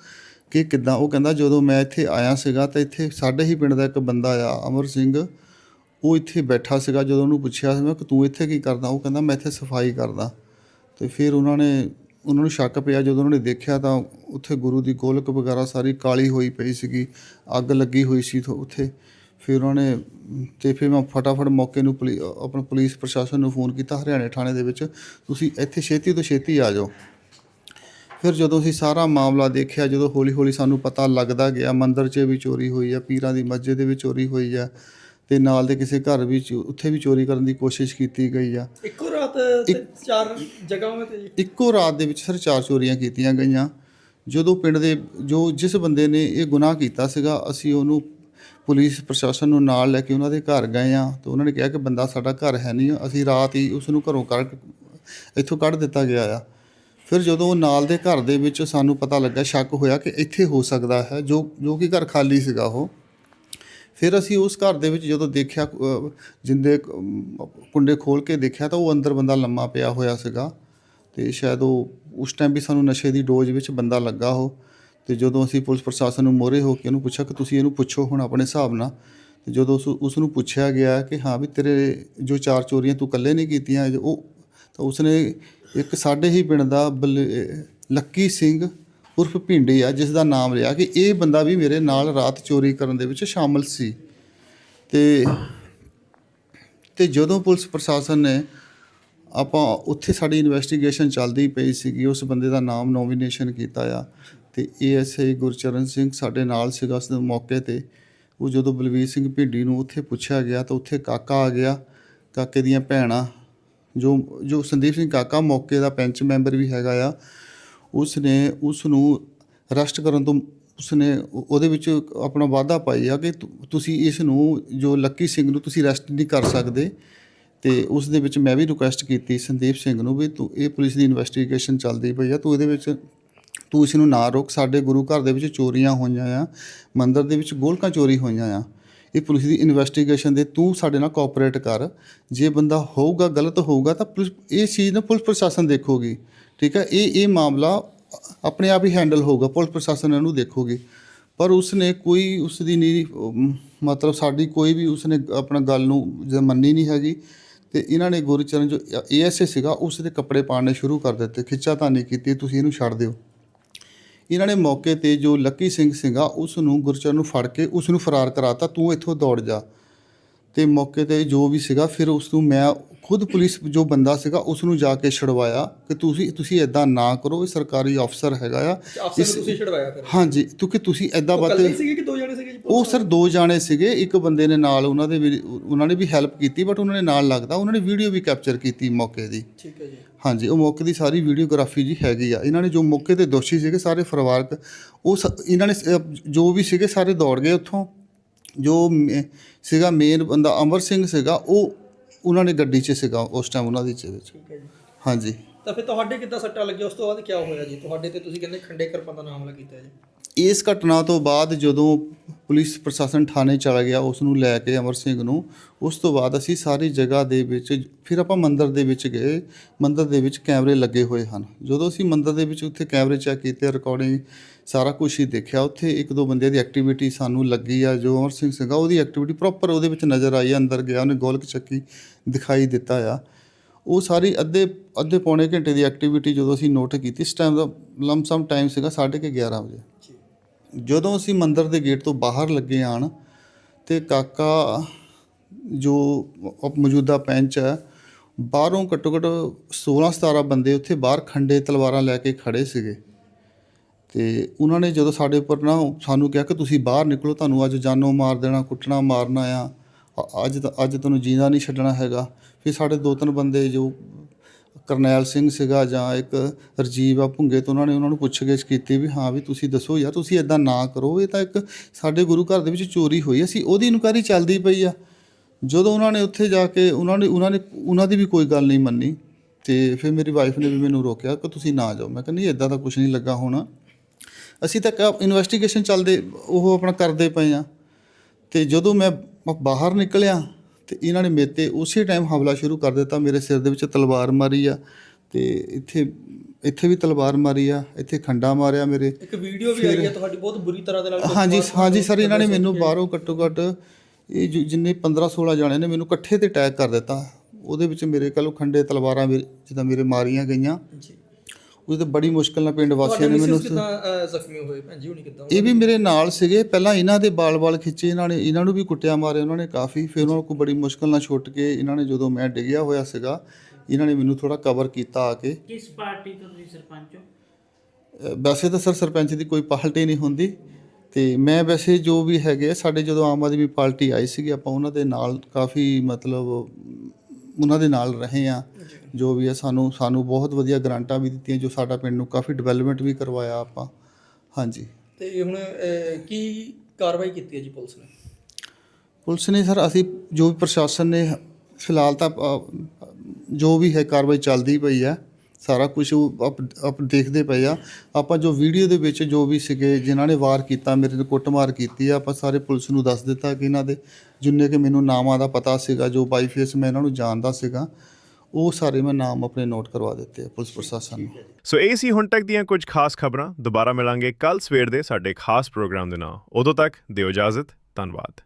ਕਿ ਕਿੱਦਾਂ, ਉਹ ਕਹਿੰਦਾ ਜਦੋਂ ਮੈਂ ਇੱਥੇ ਆਇਆ ਸੀਗਾ ਤਾਂ ਇੱਥੇ ਸਾਡੇ ਹੀ ਪਿੰਡ ਦਾ ਇੱਕ ਬੰਦਾ ਆ, ਅਮਰ ਸਿੰਘ ਉਹ ਇੱਥੇ ਬੈਠਾ ਸੀਗਾ, ਜਦੋਂ ਉਹਨੂੰ ਪੁੱਛਿਆ ਸੀ, ਮੈਂ ਕਿ ਤੂੰ ਇੱਥੇ ਕੀ ਕਰਦਾ? ਉਹ ਕਹਿੰਦਾ, ਮੈਂ ਇੱਥੇ ਸਫ਼ਾਈ ਕਰਦਾ। ਤੇ ਫਿਰ ਉਹਨਾਂ ਨੇ, ਉਹਨਾਂ ਨੂੰ ਸ਼ੱਕ ਪਿਆ, ਜਦੋਂ ਉਹਨਾਂ ਨੇ ਦੇਖਿਆ ਤਾਂ ਉੱਥੇ ਗੁਰੂ ਦੀ ਗੋਲਕ ਵਗੈਰਾ ਸਾਰੀ ਕਾਲੀ ਹੋਈ ਪਈ ਸੀਗੀ, ਅੱਗ ਲੱਗੀ ਹੋਈ ਸੀ ਥੋ- ਉੱਥੇ। ਫਿਰ ਉਹਨਾਂ ਨੇ, ਤੇ ਫਿਰ ਮੈਂ ਫਟਾਫਟ ਮੌਕੇ ਨੂੰ ਪੁਲੀ- ਆਪਣਾ ਪੁਲਿਸ ਪ੍ਰਸ਼ਾਸਨ ਨੂੰ ਫੋਨ ਕੀਤਾ ਹਰਿਆਣੇ ਥਾਣੇ ਦੇ ਵਿੱਚ, ਤੁਸੀਂ ਇੱਥੇ ਛੇਤੀ ਤੋਂ ਛੇਤੀ ਆ ਜਾਓ। ਫਿਰ ਜਦੋਂ ਅਸੀਂ ਸਾਰਾ ਮਾਮਲਾ ਦੇਖਿਆ, ਜਦੋਂ ਹੌਲੀ ਹੌਲੀ ਸਾਨੂੰ ਪਤਾ ਲੱਗਦਾ ਗਿਆ, ਮੰਦਰ 'ਚ ਵੀ ਚੋਰੀ ਹੋਈ ਆ, ਪੀਰਾਂ ਦੀ ਮਸਜਿਦ ਦੇ ਵਿੱਚ ਚੋਰੀ ਹੋਈ ਆ ਤੇ ਨਾਲ ਦੇ ਕਿਸੇ ਘਰ ਵਿੱਚ ਉੱਥੇ ਵੀ ਚੋਰੀ ਕਰਨ ਦੀ ਕੋਸ਼ਿਸ਼ ਕੀਤੀ ਗਈ ਆ। ਇੱਕੋ ਰਾਤ ਚਾਰ ਜਗ੍ਹਾਵਾਂ ਤੇ ਜੀ? ਇੱਕੋ ਰਾਤ ਦੇ ਵਿੱਚ ਸਰ ਚਾਰ ਚੋਰੀਆਂ ਕੀਤੀਆਂ ਗਈਆਂ। ਜਦੋਂ ਪਿੰਡ ਦੇ ਜੋ ਜਿਸ ਬੰਦੇ ਨੇ ਇਹ ਗੁਨਾਹ ਕੀਤਾ ਸੀਗਾ ਅਸੀਂ ਉਹਨੂੰ ਪੁਲਿਸ ਪ੍ਰਸ਼ਾਸਨ ਨੂੰ ਨਾਲ ਲੈ ਕੇ ਉਹਨਾਂ ਦੇ ਘਰ ਗਏ ਆ ਤੇ ਉਹਨਾਂ ਨੇ ਕਿਹਾ ਕਿ ਬੰਦਾ ਸਾਡਾ ਘਰ ਹੈ ਨਹੀਂ ਅਸੀਂ ਰਾਤ ਹੀ ਉਸ ਨੂੰ ਘਰੋਂ ਕੱਢ ਇੱਥੋਂ ਕੱਢ ਦਿੱਤਾ ਗਿਆ ਆ। ਫਿਰ ਜਦੋਂ ਨਾਲ ਦੇ ਘਰ ਦੇ ਵਿੱਚ ਸਾਨੂੰ ਪਤਾ ਲੱਗਾ ਸ਼ੱਕ ਹੋਇਆ ਕਿ ਇੱਥੇ ਹੋ ਸਕਦਾ ਹੈ ਜੋ ਜੋ ਕਿ ਘਰ ਖਾਲੀ ਸੀਗਾ ਉਹ। ਫਿਰ ਅਸੀਂ ਉਸ ਘਰ ਦੇ ਵਿੱਚ ਜਦੋਂ ਦੇਖਿਆ ਜਿੰਦੇ ਕੁੰਡੇ ਖੋਲ ਕੇ ਦੇਖਿਆ ਤਾਂ ਉਹ ਅੰਦਰ ਬੰਦਾ ਲੰਮਾ ਪਿਆ ਹੋਇਆ ਸੀਗਾ ਤੇ ਸ਼ਾਇਦ ਉਹ ਉਸ ਟਾਈਮ ਵੀ ਸਾਨੂੰ ਨਸ਼ੇ ਦੀ ਡੋਜ਼ ਵਿੱਚ ਬੰਦਾ ਲੱਗਾ ਹੋ ਤੇ ਜਦੋਂ ਅਸੀਂ ਪੁਲਿਸ ਪ੍ਰਸ਼ਾਸਨ ਨੂੰ ਮੋਰੇ ਹੋ ਕੇ ਉਹਨੂੰ ਪੁੱਛਿਆ ਕਿ ਤੁਸੀਂ ਇਹਨੂੰ ਪੁੱਛੋ ਹੁਣ ਆਪਣੇ ਹਿਸਾਬ ਨਾਲ, ਤੇ ਜਦੋਂ ਉਸ ਉਸ ਨੂੰ ਪੁੱਛਿਆ ਗਿਆ ਕਿ ਹਾਂ ਵੀ ਤੇਰੇ ਜੋ ਚਾਰ ਚੋਰੀਆਂ ਤੂੰ ਇਕੱਲੇ ਨਹੀਂ ਕੀਤੀਆਂ, ਉਹ ਤਾਂ ਉਸਨੇ ਇੱਕ ਸਾਡੇ ਹੀ ਪਿੰਡ ਦਾ ਬਲ- ਲੱਕੀ ਸਿੰਘ ਉਰਫ ਭਿੰਡੀ ਆ, ਜਿਸ ਦਾ ਨਾਮ ਲਿਆ ਕਿ ਇਹ ਬੰਦਾ ਵੀ ਮੇਰੇ ਨਾਲ ਰਾਤ ਚੋਰੀ ਕਰਨ ਦੇ ਵਿੱਚ ਸ਼ਾਮਲ ਸੀ। ਤੇ ਤੇ ਜਦੋਂ ਪੁਲਿਸ ਪ੍ਰਸ਼ਾਸਨ ਨੇ ਆਪਾਂ ਉੱਥੇ ਸਾਡੀ ਇਨਵੈਸਟੀਗੇਸ਼ਨ ਚੱਲਦੀ ਪਈ ਸੀਗੀ, ਉਸ ਬੰਦੇ ਦਾ ਨਾਮ ਨੋਮੀਨੇਸ਼ਨ ਕੀਤਾ ਆ ਤੇ ਏਐਸਆਈ ਗੁਰਚਰਨ ਸਿੰਘ ਸਾਡੇ ਨਾਲ ਸੀਗਾ ਉਸ ਮੌਕੇ ਤੇ। ਉਹ ਜਦੋਂ ਬਲਵੀਰ ਸਿੰਘ ਭਿੰਡੀ ਨੂੰ ਉੱਥੇ ਪੁੱਛਿਆ ਗਿਆ ਤਾਂ ਉੱਥੇ ਕਾਕਾ ਆ ਗਿਆ, ਕਾਕੇ ਦੀਆਂ ਭੈਣਾਂ, ਜੋ ਜੋ ਸੰਦੀਪ ਸਿੰਘ ਕਾਕਾ ਮੌਕੇ ਦਾ ਪੈਂਚ ਮੈਂਬਰ ਵੀ ਹੈਗਾ ਆ ਉਸ ਨੇ ਉਸ ਨੂੰ ਅਰੈਸਟ ਕਰਨ ਤੋਂ ਉਸਨੇ ਉਹ- ਉਹਦੇ ਵਿੱਚ ਆਪਣਾ ਵਾਅਦਾ ਪਾਇਆ ਕਿ ਤੁਸੀਂ ਇਸ ਨੂੰ ਜੋ ਲੱਕੀ ਸਿੰਘ ਨੂੰ ਤੁਸੀਂ ਰੈਸਟ ਨਹੀਂ ਕਰ ਸਕਦੇ ਤੇ ਉਸ ਦੇ ਵਿੱਚ ਮੈਂ ਵੀ ਰਿਕੁਐਸਟ ਕੀਤੀ ਸੰਦੀਪ ਸਿੰਘ ਨੂੰ ਵੀ ਤੂੰ, ਇਹ ਪੁਲਿਸ ਦੀ ਇਨਵੈਸਟੀਗੇਸ਼ਨ ਚੱਲਦੀ ਪਈ ਆ, ਤੂੰ ਇਹਦੇ ਵਿੱਚ, ਤੂੰ ਇਸ ਨੂੰ ਨਾ ਰੋਕ, ਸਾਡੇ ਗੁਰੂ ਘਰ ਦੇ ਵਿੱਚ ਚੋਰੀਆਂ ਹੋਈਆਂ ਆ, ਮੰਦਿਰ ਦੇ ਵਿੱਚ ਗੋਲਕਾਂ ਚੋਰੀ ਹੋਈਆਂ ਆ, ਇਹ ਪੁਲਿਸ ਦੀ ਇਨਵੈਸਟੀਗੇਸ਼ਨ ਦੇ, ਤੂੰ ਸਾਡੇ ਨਾਲ ਕੋਆਪਰੇਟ ਕਰ, ਜੇ ਬੰਦਾ ਹੋਊਗਾ, ਗਲਤ ਹੋਊਗਾ ਤਾਂ ਪੁਲਿਸ ਇਹ ਚੀਜ਼ ਨਾ ਪੁਲਿਸ ਪ੍ਰਸ਼ਾਸਨ ਦੇਖੋਗੀ। ਠੀਕ ਹੈ? ਇਹ ਇਹ ਮਾਮਲਾ ਆਪਣੇ ਆਪ ਹੀ ਹੈਂਡਲ ਹੋਊਗਾ, ਪੁਲਿਸ ਪ੍ਰਸ਼ਾਸਨ ਇਹਨੂੰ ਦੇਖੋਗੇ। ਪਰ ਉਸਨੇ ਕੋਈ ਉਸ ਦੀ ਨਹੀਂ ਮਤਲਬ ਸਾਡੀ ਕੋਈ ਵੀ ਉਸਨੇ ਆਪਣਾ ਗੱਲ ਨੂੰ ਮੰਨੀ ਨਹੀਂ ਹੈਗੀ। ਤੇ ਇਹਨਾਂ ਨੇ ਗੁਰਚਰਨ ਜੋ ਏਐਸਏ ਸੀਗਾ ਉਸ ਦੇ ਕੱਪੜੇ ਪਾੜਨੇ ਸ਼ੁਰੂ ਕਰ ਦਿੱਤੇ। ਖਿੱਚਾ ਤਾਨੀ ਕੀਤੀ, ਤੁਸੀਂ ਇਹਨੂੰ ਛੱਡ ਦਿਓ। ਇਹਨਾਂ ਨੇ ਮੌਕੇ ਤੇ ਜੋ ਲੱਕੀ ਸਿੰਘ ਸੀਗਾ ਉਸ ਨੂੰ ਗੁਰਚਰਨ ਨੂੰ ਫੜ ਕੇ ਉਸ ਨੂੰ ਫਰਾਰ ਕਰਾਤਾ, ਤੂੰ ਇੱਥੋਂ ਦੌੜ ਜਾ। ਤੇ ਮੌਕੇ ਤੇ ਜੋ ਵੀ ਸੀਗਾ, ਫਿਰ ਉਸ ਨੂੰ ਮੈਂ ਖੁਦ ਪੁਲਿਸ ਜੋ ਬੰਦਾ ਸੀਗਾ ਉਸ ਨੂੰ ਜਾ ਕੇ ਛਡਵਾਇਆ ਕਿ ਤੁਸੀਂ ਤੁਸੀਂ ਐਦਾਂ ਨਾ ਕਰੋ ਇਹ ਸਰਕਾਰੀ ਅਫਸਰ ਹੈਗਾ ਆ। ਨੂੰ ਤੁਸੀਂ ਛਡਵਾਇਆ ਫਿਰ? ਹਾਂਜੀ ਕਿਉਂਕਿ ਤੁਸੀਂ ਐਦਾਂ ਬਾਤ ਸੀਗੇ ਕਿ ਦੋ ਜਣੇ ਸੀਗੇ ਉਹ ਸਰ ਦੋ ਜਾਣੇ ਸੀਗੇ ਇੱਕ ਬੰਦੇ ਨੇ ਨਾਲ ਉਹਨਾਂ ਦੇ ਵੀ ਉਹਨਾਂ ਨੇ ਵੀ ਹੈਲਪ ਕੀਤੀ ਬਟ ਉਹਨਾਂ ਨੇ ਨਾਲ ਲੱਗਦਾ ਉਹਨਾਂ ਨੇ ਵੀਡੀਓ ਵੀ ਕੈਪਚਰ ਕੀਤੀ ਮੌਕੇ ਦੀ। ਠੀਕ ਹੈ ਜੀ। ਹਾਂਜੀ ਉਹ ਮੌਕੇ ਦੀ ਸਾਰੀ ਵੀਡੀਓਗ੍ਰਾਫੀ ਜੀ ਹੈਗੀ ਆ। ਇਹਨਾਂ ਨੇ ਜੋ ਮੌਕੇ ਤੇ ਦੋਸ਼ੀ ਸੀਗੇ ਸਾਰੇ ਪਰਿਵਾਰਕ ਉਹ ਇਹਨਾਂ ਨੇ ਜੋ ਵੀ ਸੀਗੇ ਸਾਰੇ ਦੌੜ ਗਏ ਉੱਥੋਂ। ਜੋ ਸੀਗਾ ਮੇਨ ਬੰਦਾ ਅਮਰ ਸਿੰਘ ਸੀਗਾ ਉਹ ਉਹਨਾਂ ਨੇ ਗੱਡੀ 'ਚ ਸੀਗਾ ਉਸ ਟਾਈਮ ਉਹਨਾਂ ਦੀ 'ਚ ਵਿੱਚ। ਠੀਕ ਹੈ ਜੀ। ਹਾਂਜੀ। ਤਾਂ ਫਿਰ ਤੁਹਾਡੇ ਕਿੱਦਾਂ ਸੱਟਾਂ ਲੱਗੀਆਂ? ਉਸ ਤੋਂ ਬਾਅਦ ਕੀ ਹੋਇਆ ਜੀ? ਤੁਹਾਡੇ ਤੇ ਤੁਸੀਂ ਕਹਿੰਦੇ ਖੰਡੇ ਕਰਪਾਂ ਦਾ ਨਾਮ ਕੀਤਾ ਜੀ। ਇਸ ਘਟਨਾ ਤੋਂ ਬਾਅਦ ਜਦੋਂ ਪੁਲਿਸ ਪ੍ਰਸ਼ਾਸਨ ਥਾਣੇ ਚਲਾ ਗਿਆ ਉਸ ਨੂੰ ਲੈ ਕੇ ਅਮਰ ਸਿੰਘ ਨੂੰ ਉਸ ਤੋਂ ਬਾਅਦ ਅਸੀਂ ਸਾਰੀ ਜਗ੍ਹਾ ਦੇ ਵਿੱਚ ਫਿਰ ਆਪਾਂ ਮੰਦਿਰ ਦੇ ਵਿੱਚ ਗਏ। ਮੰਦਿਰ ਦੇ ਵਿੱਚ ਕੈਮਰੇ ਲੱਗੇ ਹੋਏ ਹਨ। ਜਦੋਂ ਅਸੀਂ ਮੰਦਿਰ ਦੇ ਵਿੱਚ ਉੱਥੇ ਕੈਮਰੇ ਚੈੱਕ ਕੀਤੇ ਰਿਕਾਰਡਿੰਗ ਸਾਰਾ ਕੁਝ ਹੀ ਦੇਖਿਆ। ਉੱਥੇ ਇੱਕ ਦੋ ਬੰਦਿਆਂ ਦੀ ਐਕਟੀਵਿਟੀ ਸਾਨੂੰ ਲੱਗੀ ਆ ਜੋ ਅਮਰ ਸਿੰਘ ਸੀਗਾ ਉਹਦੀ ਐਕਟੀਵਿਟੀ ਪ੍ਰੋਪਰ ਉਹਦੇ ਵਿੱਚ ਨਜ਼ਰ ਆਈ ਆ ਅੰਦਰ ਗਿਆ ਉਹਨੇ ਗੋਲਕ ਚੱਕੀ ਦਿਖਾਈ ਦਿੱਤਾ ਆ। ਉਹ ਸਾਰੀ ਅੱਧੇ ਅੱਧੇ ਪੌਣੇ ਘੰਟੇ ਦੀ ਐਕਟੀਵਿਟੀ ਜਦੋਂ ਅਸੀਂ ਨੋਟ ਕੀਤੀ ਇਸ ਟਾਈਮ ਦਾ ਲਮਸਮ ਟਾਈਮ ਸੀਗਾ 11:30 ਵਜੇ। ਜਦੋਂ ਅਸੀਂ ਮੰਦਿਰ ਦੇ ਗੇਟ ਤੋਂ ਬਾਹਰ ਲੱਗੇ ਆਣ ਤੇ ਕਾਕਾ ਜੋ ਮੌਜੂਦਾ ਪੈਂਚ ਹੈ ਬਾਹਰੋਂ ਘੱਟੋ ਘੱਟ 16 17 ਬੰਦੇ ਉੱਥੇ ਬਾਹਰ ਖੰਡੇ ਤਲਵਾਰਾਂ ਲੈ ਕੇ ਖੜੇ ਸੀਗੇ। ਤੇ ਉਹਨਾਂ ਨੇ ਜਦੋਂ ਸਾਡੇ ਉੱਪਰ ਨਾ ਸਾਨੂੰ ਕਿਹਾ ਕਿ ਤੁਸੀਂ ਬਾਹਰ ਨਿਕਲੋ, ਤੁਹਾਨੂੰ ਅੱਜ ਜਾਨੋਂ ਮਾਰ ਦੇਣਾ, ਕੁੱਟਣਾ, ਮਾਰਨਾ ਆ ਅੱਜ ਤਾਂ, ਅੱਜ ਤੁਹਾਨੂੰ ਜੀਣਾ ਨਹੀਂ ਛੱਡਣਾ ਹੈਗਾ। ਫਿਰ ਸਾਡੇ ਦੋ ਤਿੰਨ ਬੰਦੇ ਜੋ ਕਰਨੈਲ ਸਿੰਘ ਸੀਗਾ ਜਾਂ ਇੱਕ ਰਜੀਵ ਆ ਭੁੰਗੇ ਤੋਂ ਉਹਨਾਂ ਨੇ ਉਹਨਾਂ ਨੂੰ ਪੁੱਛਗਿੱਛ ਕੀਤੀ ਵੀ ਹਾਂ ਵੀ ਤੁਸੀਂ ਦੱਸੋ ਯਾਰ, ਤੁਸੀਂ ਇਦਾਂ ਨਾ ਕਰੋ, ਇਹ ਤਾਂ ਇੱਕ ਸਾਡੇ ਗੁਰੂ ਘਰ ਦੇ ਵਿੱਚ ਚੋਰੀ ਹੋਈ ਅਸੀਂ ਉਹਦੀ ਇਨਕੁਆਇਰੀ ਚੱਲਦੀ ਪਈ ਆ। ਜਦੋਂ ਉਹਨਾਂ ਨੇ ਉੱਥੇ ਜਾ ਕੇ ਉਹਨਾਂ ਨੇ ਉਹਨਾਂ ਨੇ, ਉਹਨਾਂ ਦੀ ਵੀ ਕੋਈ ਗੱਲ ਨਹੀਂ ਮੰਨੀ। ਤੇ ਫਿਰ ਮੇਰੀ ਵਾਈਫ ਨੇ ਵੀ ਮੈਨੂੰ ਰੋਕਿਆ ਕਿ ਤੁਸੀਂ ਨਾ ਜਾਓ। ਮੈਂ ਕਹਿੰਦੀ ਇਦਾਂ ਦਾ ਕੁਝ ਨਹੀਂ ਲੱਗਾ ਹੋਣਾ। ਅਸੀਂ ਤਾਂ ਇਨਵੈਸਟੀਗੇਸ਼ਨ ਚੱਲਦੇ ਉਹ ਆਪਣਾ ਕਰਦੇ ਪਏ ਆ ਤੇ ਜਦੋਂ ਮੈਂ ਬਾਹਰ ਨਿਕਲਿਆ ਤੇ ਇਹਨਾਂ ਨੇ ਮੇਰੇ ਤੇ ਉਸੇ ਟਾਈਮ ਹਮਲਾ ਸ਼ੁਰੂ ਕਰ ਦਿੱਤਾ। ਮੇਰੇ ਸਿਰ ਦੇ ਵਿੱਚ ਤਲਵਾਰ ਮਾਰੀ ਆ ਤੇ ਇੱਥੇ ਇੱਥੇ ਵੀ ਤਲਵਾਰ ਮਾਰੀ ਆ ਇੱਥੇ ਖੰਡਾ ਮਾਰਿਆ ਮੇਰੇ। ਇੱਕ ਵੀਡੀਓ ਵੀ ਆਈ ਹੈ ਤੁਹਾਡੀ ਬਹੁਤ ਬੁਰੀ ਤਰ੍ਹਾਂ ਦੇ ਨਾਲ ਹਾਂਜੀ ਹਾਂਜੀ ਸਰ ਇਹਨਾਂ ਨੇ ਮੈਨੂੰ ਬਾਹਰੋਂ ਘੱਟੋ ਘੱਟ ਇਹ ਜਿੰਨੇ 15 16 ਜਾਣੇ ਨੇ ਮੈਨੂੰ ਇਕੱਠੇ ਤੇ ਅਟੈਕ ਕਰ ਦਿੱਤਾ। ਉਹਦੇ ਵਿੱਚ ਮੇਰੇ ਕੋਲੋਂ ਖੰਡੇ ਤਲਵਾਰਾਂ ਜਿੱਦਾਂ ਮੇਰੇ ਮਾਰੀਆਂ ਗਈਆਂ। ਜੀ। ਉਹਦੇ ਤੇ ਬੜੀ ਮੁਸ਼ਕਲ ਨਾਲ ਪਿੰਡ ਵਾਸੀਆਂ ਨੇ ਮੈਨੂੰ ਕਿਦਾਂ ਜ਼ਖਮੀ ਹੋਏ ਭੈਣ ਜੀ? ਹੁਣੀ ਕਿਦਾਂ ਇਹ ਵੀ ਮੇਰੇ ਨਾਲ ਸੀਗੇ। ਪਹਿਲਾਂ ਇਹਨਾਂ ਦੇ ਬਾਲ-ਬਾਲ ਖਿੱਚੇ ਇਹਨਾਂ ਨੇ ਇਹਨਾਂ ਨੂੰ ਵੀ ਕੁੱਟਿਆ ਮਾਰਿਆ ਉਹਨਾਂ ਨੇ ਕਾਫੀ। ਫਿਰ ਉਹਨਾਂ ਕੋਲ ਬੜੀ ਮੁਸ਼ਕਲ ਨਾਲ ਛੁੱਟ ਕੇ ਇਹਨਾਂ ਨੇ ਜਦੋਂ ਮੈਂ ਡਿੱਗਿਆ ਹੋਇਆ ਸੀਗਾ ਇਹਨਾਂ ਨੇ ਮੈਨੂੰ ਥੋੜਾ ਕਵਰ ਕੀਤਾ ਆ ਕੇ। ਕਿਸ ਪਾਰਟੀ ਤੋਂ ਤੁਸੀਂ ਸਰਪੰਚ ਹੋ? ਵੈਸੇ ਤਾਂ ਸਰ ਸਰਪੰਚ ਦੀ ਕੋਈ ਪਾਰਟੀ ਨਹੀਂ ਹੁੰਦੀ। ਤੇ ਮੈਂ ਵੈਸੇ ਜੋ ਵੀ ਹੈਗੇ ਸਾਡੇ ਜਦੋਂ ਆਮ ਆਦਮੀ ਪਾਰਟੀ ਆਈ ਸੀਗੀ ਆਪਾਂ ਉਹਨਾਂ ਦੇ ਨਾਲ ਕਾਫੀ ਮਤਲਬ ਉਹਨਾਂ ਦੇ ਨਾਲ ਰਹੇ ਆ ਜੋ ਵੀ ਹੈ ਸਾਨੂੰ ਸਾਨੂੰ ਬਹੁਤ ਵਧੀਆ ਗ੍ਰਾਂਟਾਂ ਵੀ ਦਿੱਤੀਆਂ ਜੋ ਸਾਡਾ ਪਿੰਡ ਨੂੰ ਕਾਫੀ ਡਿਵੈਲਪਮੈਂਟ ਵੀ ਕਰਵਾਇਆ ਆਪਾਂ। ਹਾਂਜੀ। ਤੇ ਹੁਣ ਕੀ ਕਾਰਵਾਈ ਕੀਤੀ ਹੈ ਜੀ ਪੁਲਿਸ ਨੇ? ਪੁਲਿਸ ਨੇ ਸਰ ਅਸੀਂ ਜੋ ਵੀ ਪ੍ਰਸ਼ਾਸਨ ਨੇ ਫਿਲਹਾਲ ਤਾਂ ਜੋ ਵੀ ਹੈ ਕਾਰਵਾਈ ਚੱਲਦੀ ਪਈ ਆ ਸਾਰਾ ਕੁਝ ਆਪ ਆਪ ਦੇਖਦੇ ਪਏ ਆ। ਆਪਾਂ ਜੋ ਵੀਡੀਓ ਦੇ ਵਿੱਚ ਜੋ ਵੀ ਸੀਗੇ, ਜਿਨ੍ਹਾਂ ਨੇ ਵਾਰ ਕੀਤਾ, ਮੇਰੇ ਤੇ ਕੁੱਟਮਾਰ ਕੀਤੀ ਆ, ਆਪਾਂ ਸਾਰੇ ਪੁਲਿਸ ਨੂੰ ਦੱਸ ਦਿੱਤਾ ਕਿ ਇਹਨਾਂ ਦੇ ਜਿੰਨੇ ਕਿ ਮੈਨੂੰ ਨਾਮਾਂ ਦਾ ਪਤਾ ਸੀਗਾ, ਜੋ ਬਾਈ ਫੇਸ ਮੈਂ ਇਹਨਾਂ ਨੂੰ ਜਾਣਦਾ ਸੀਗਾ, ਉਹ ਸਾਰੇ ਮੈਂ ਨਾਮ ਆਪਣੇ ਨੋਟ ਕਰਵਾ ਦਿੱਤੇ ਪੁਲਿਸ ਪ੍ਰਸ਼ਾਸਨ ਨੂੰ। ਸੋ ਇਹ ਸੀ ਹੁਣ ਤੱਕ ਦੀਆਂ ਕੁਝ ਖਾਸ ਖਬਰਾਂ। ਦੁਬਾਰਾ ਮਿਲਾਂਗੇ ਕੱਲ ਸਵੇਰ ਦੇ ਸਾਡੇ ਖਾਸ ਪ੍ਰੋਗਰਾਮ ਦੇ ਨਾਲ। ਉਦੋਂ ਤੱਕ ਦਿਓ ਇਜਾਜ਼ਤ, ਧੰਨਵਾਦ।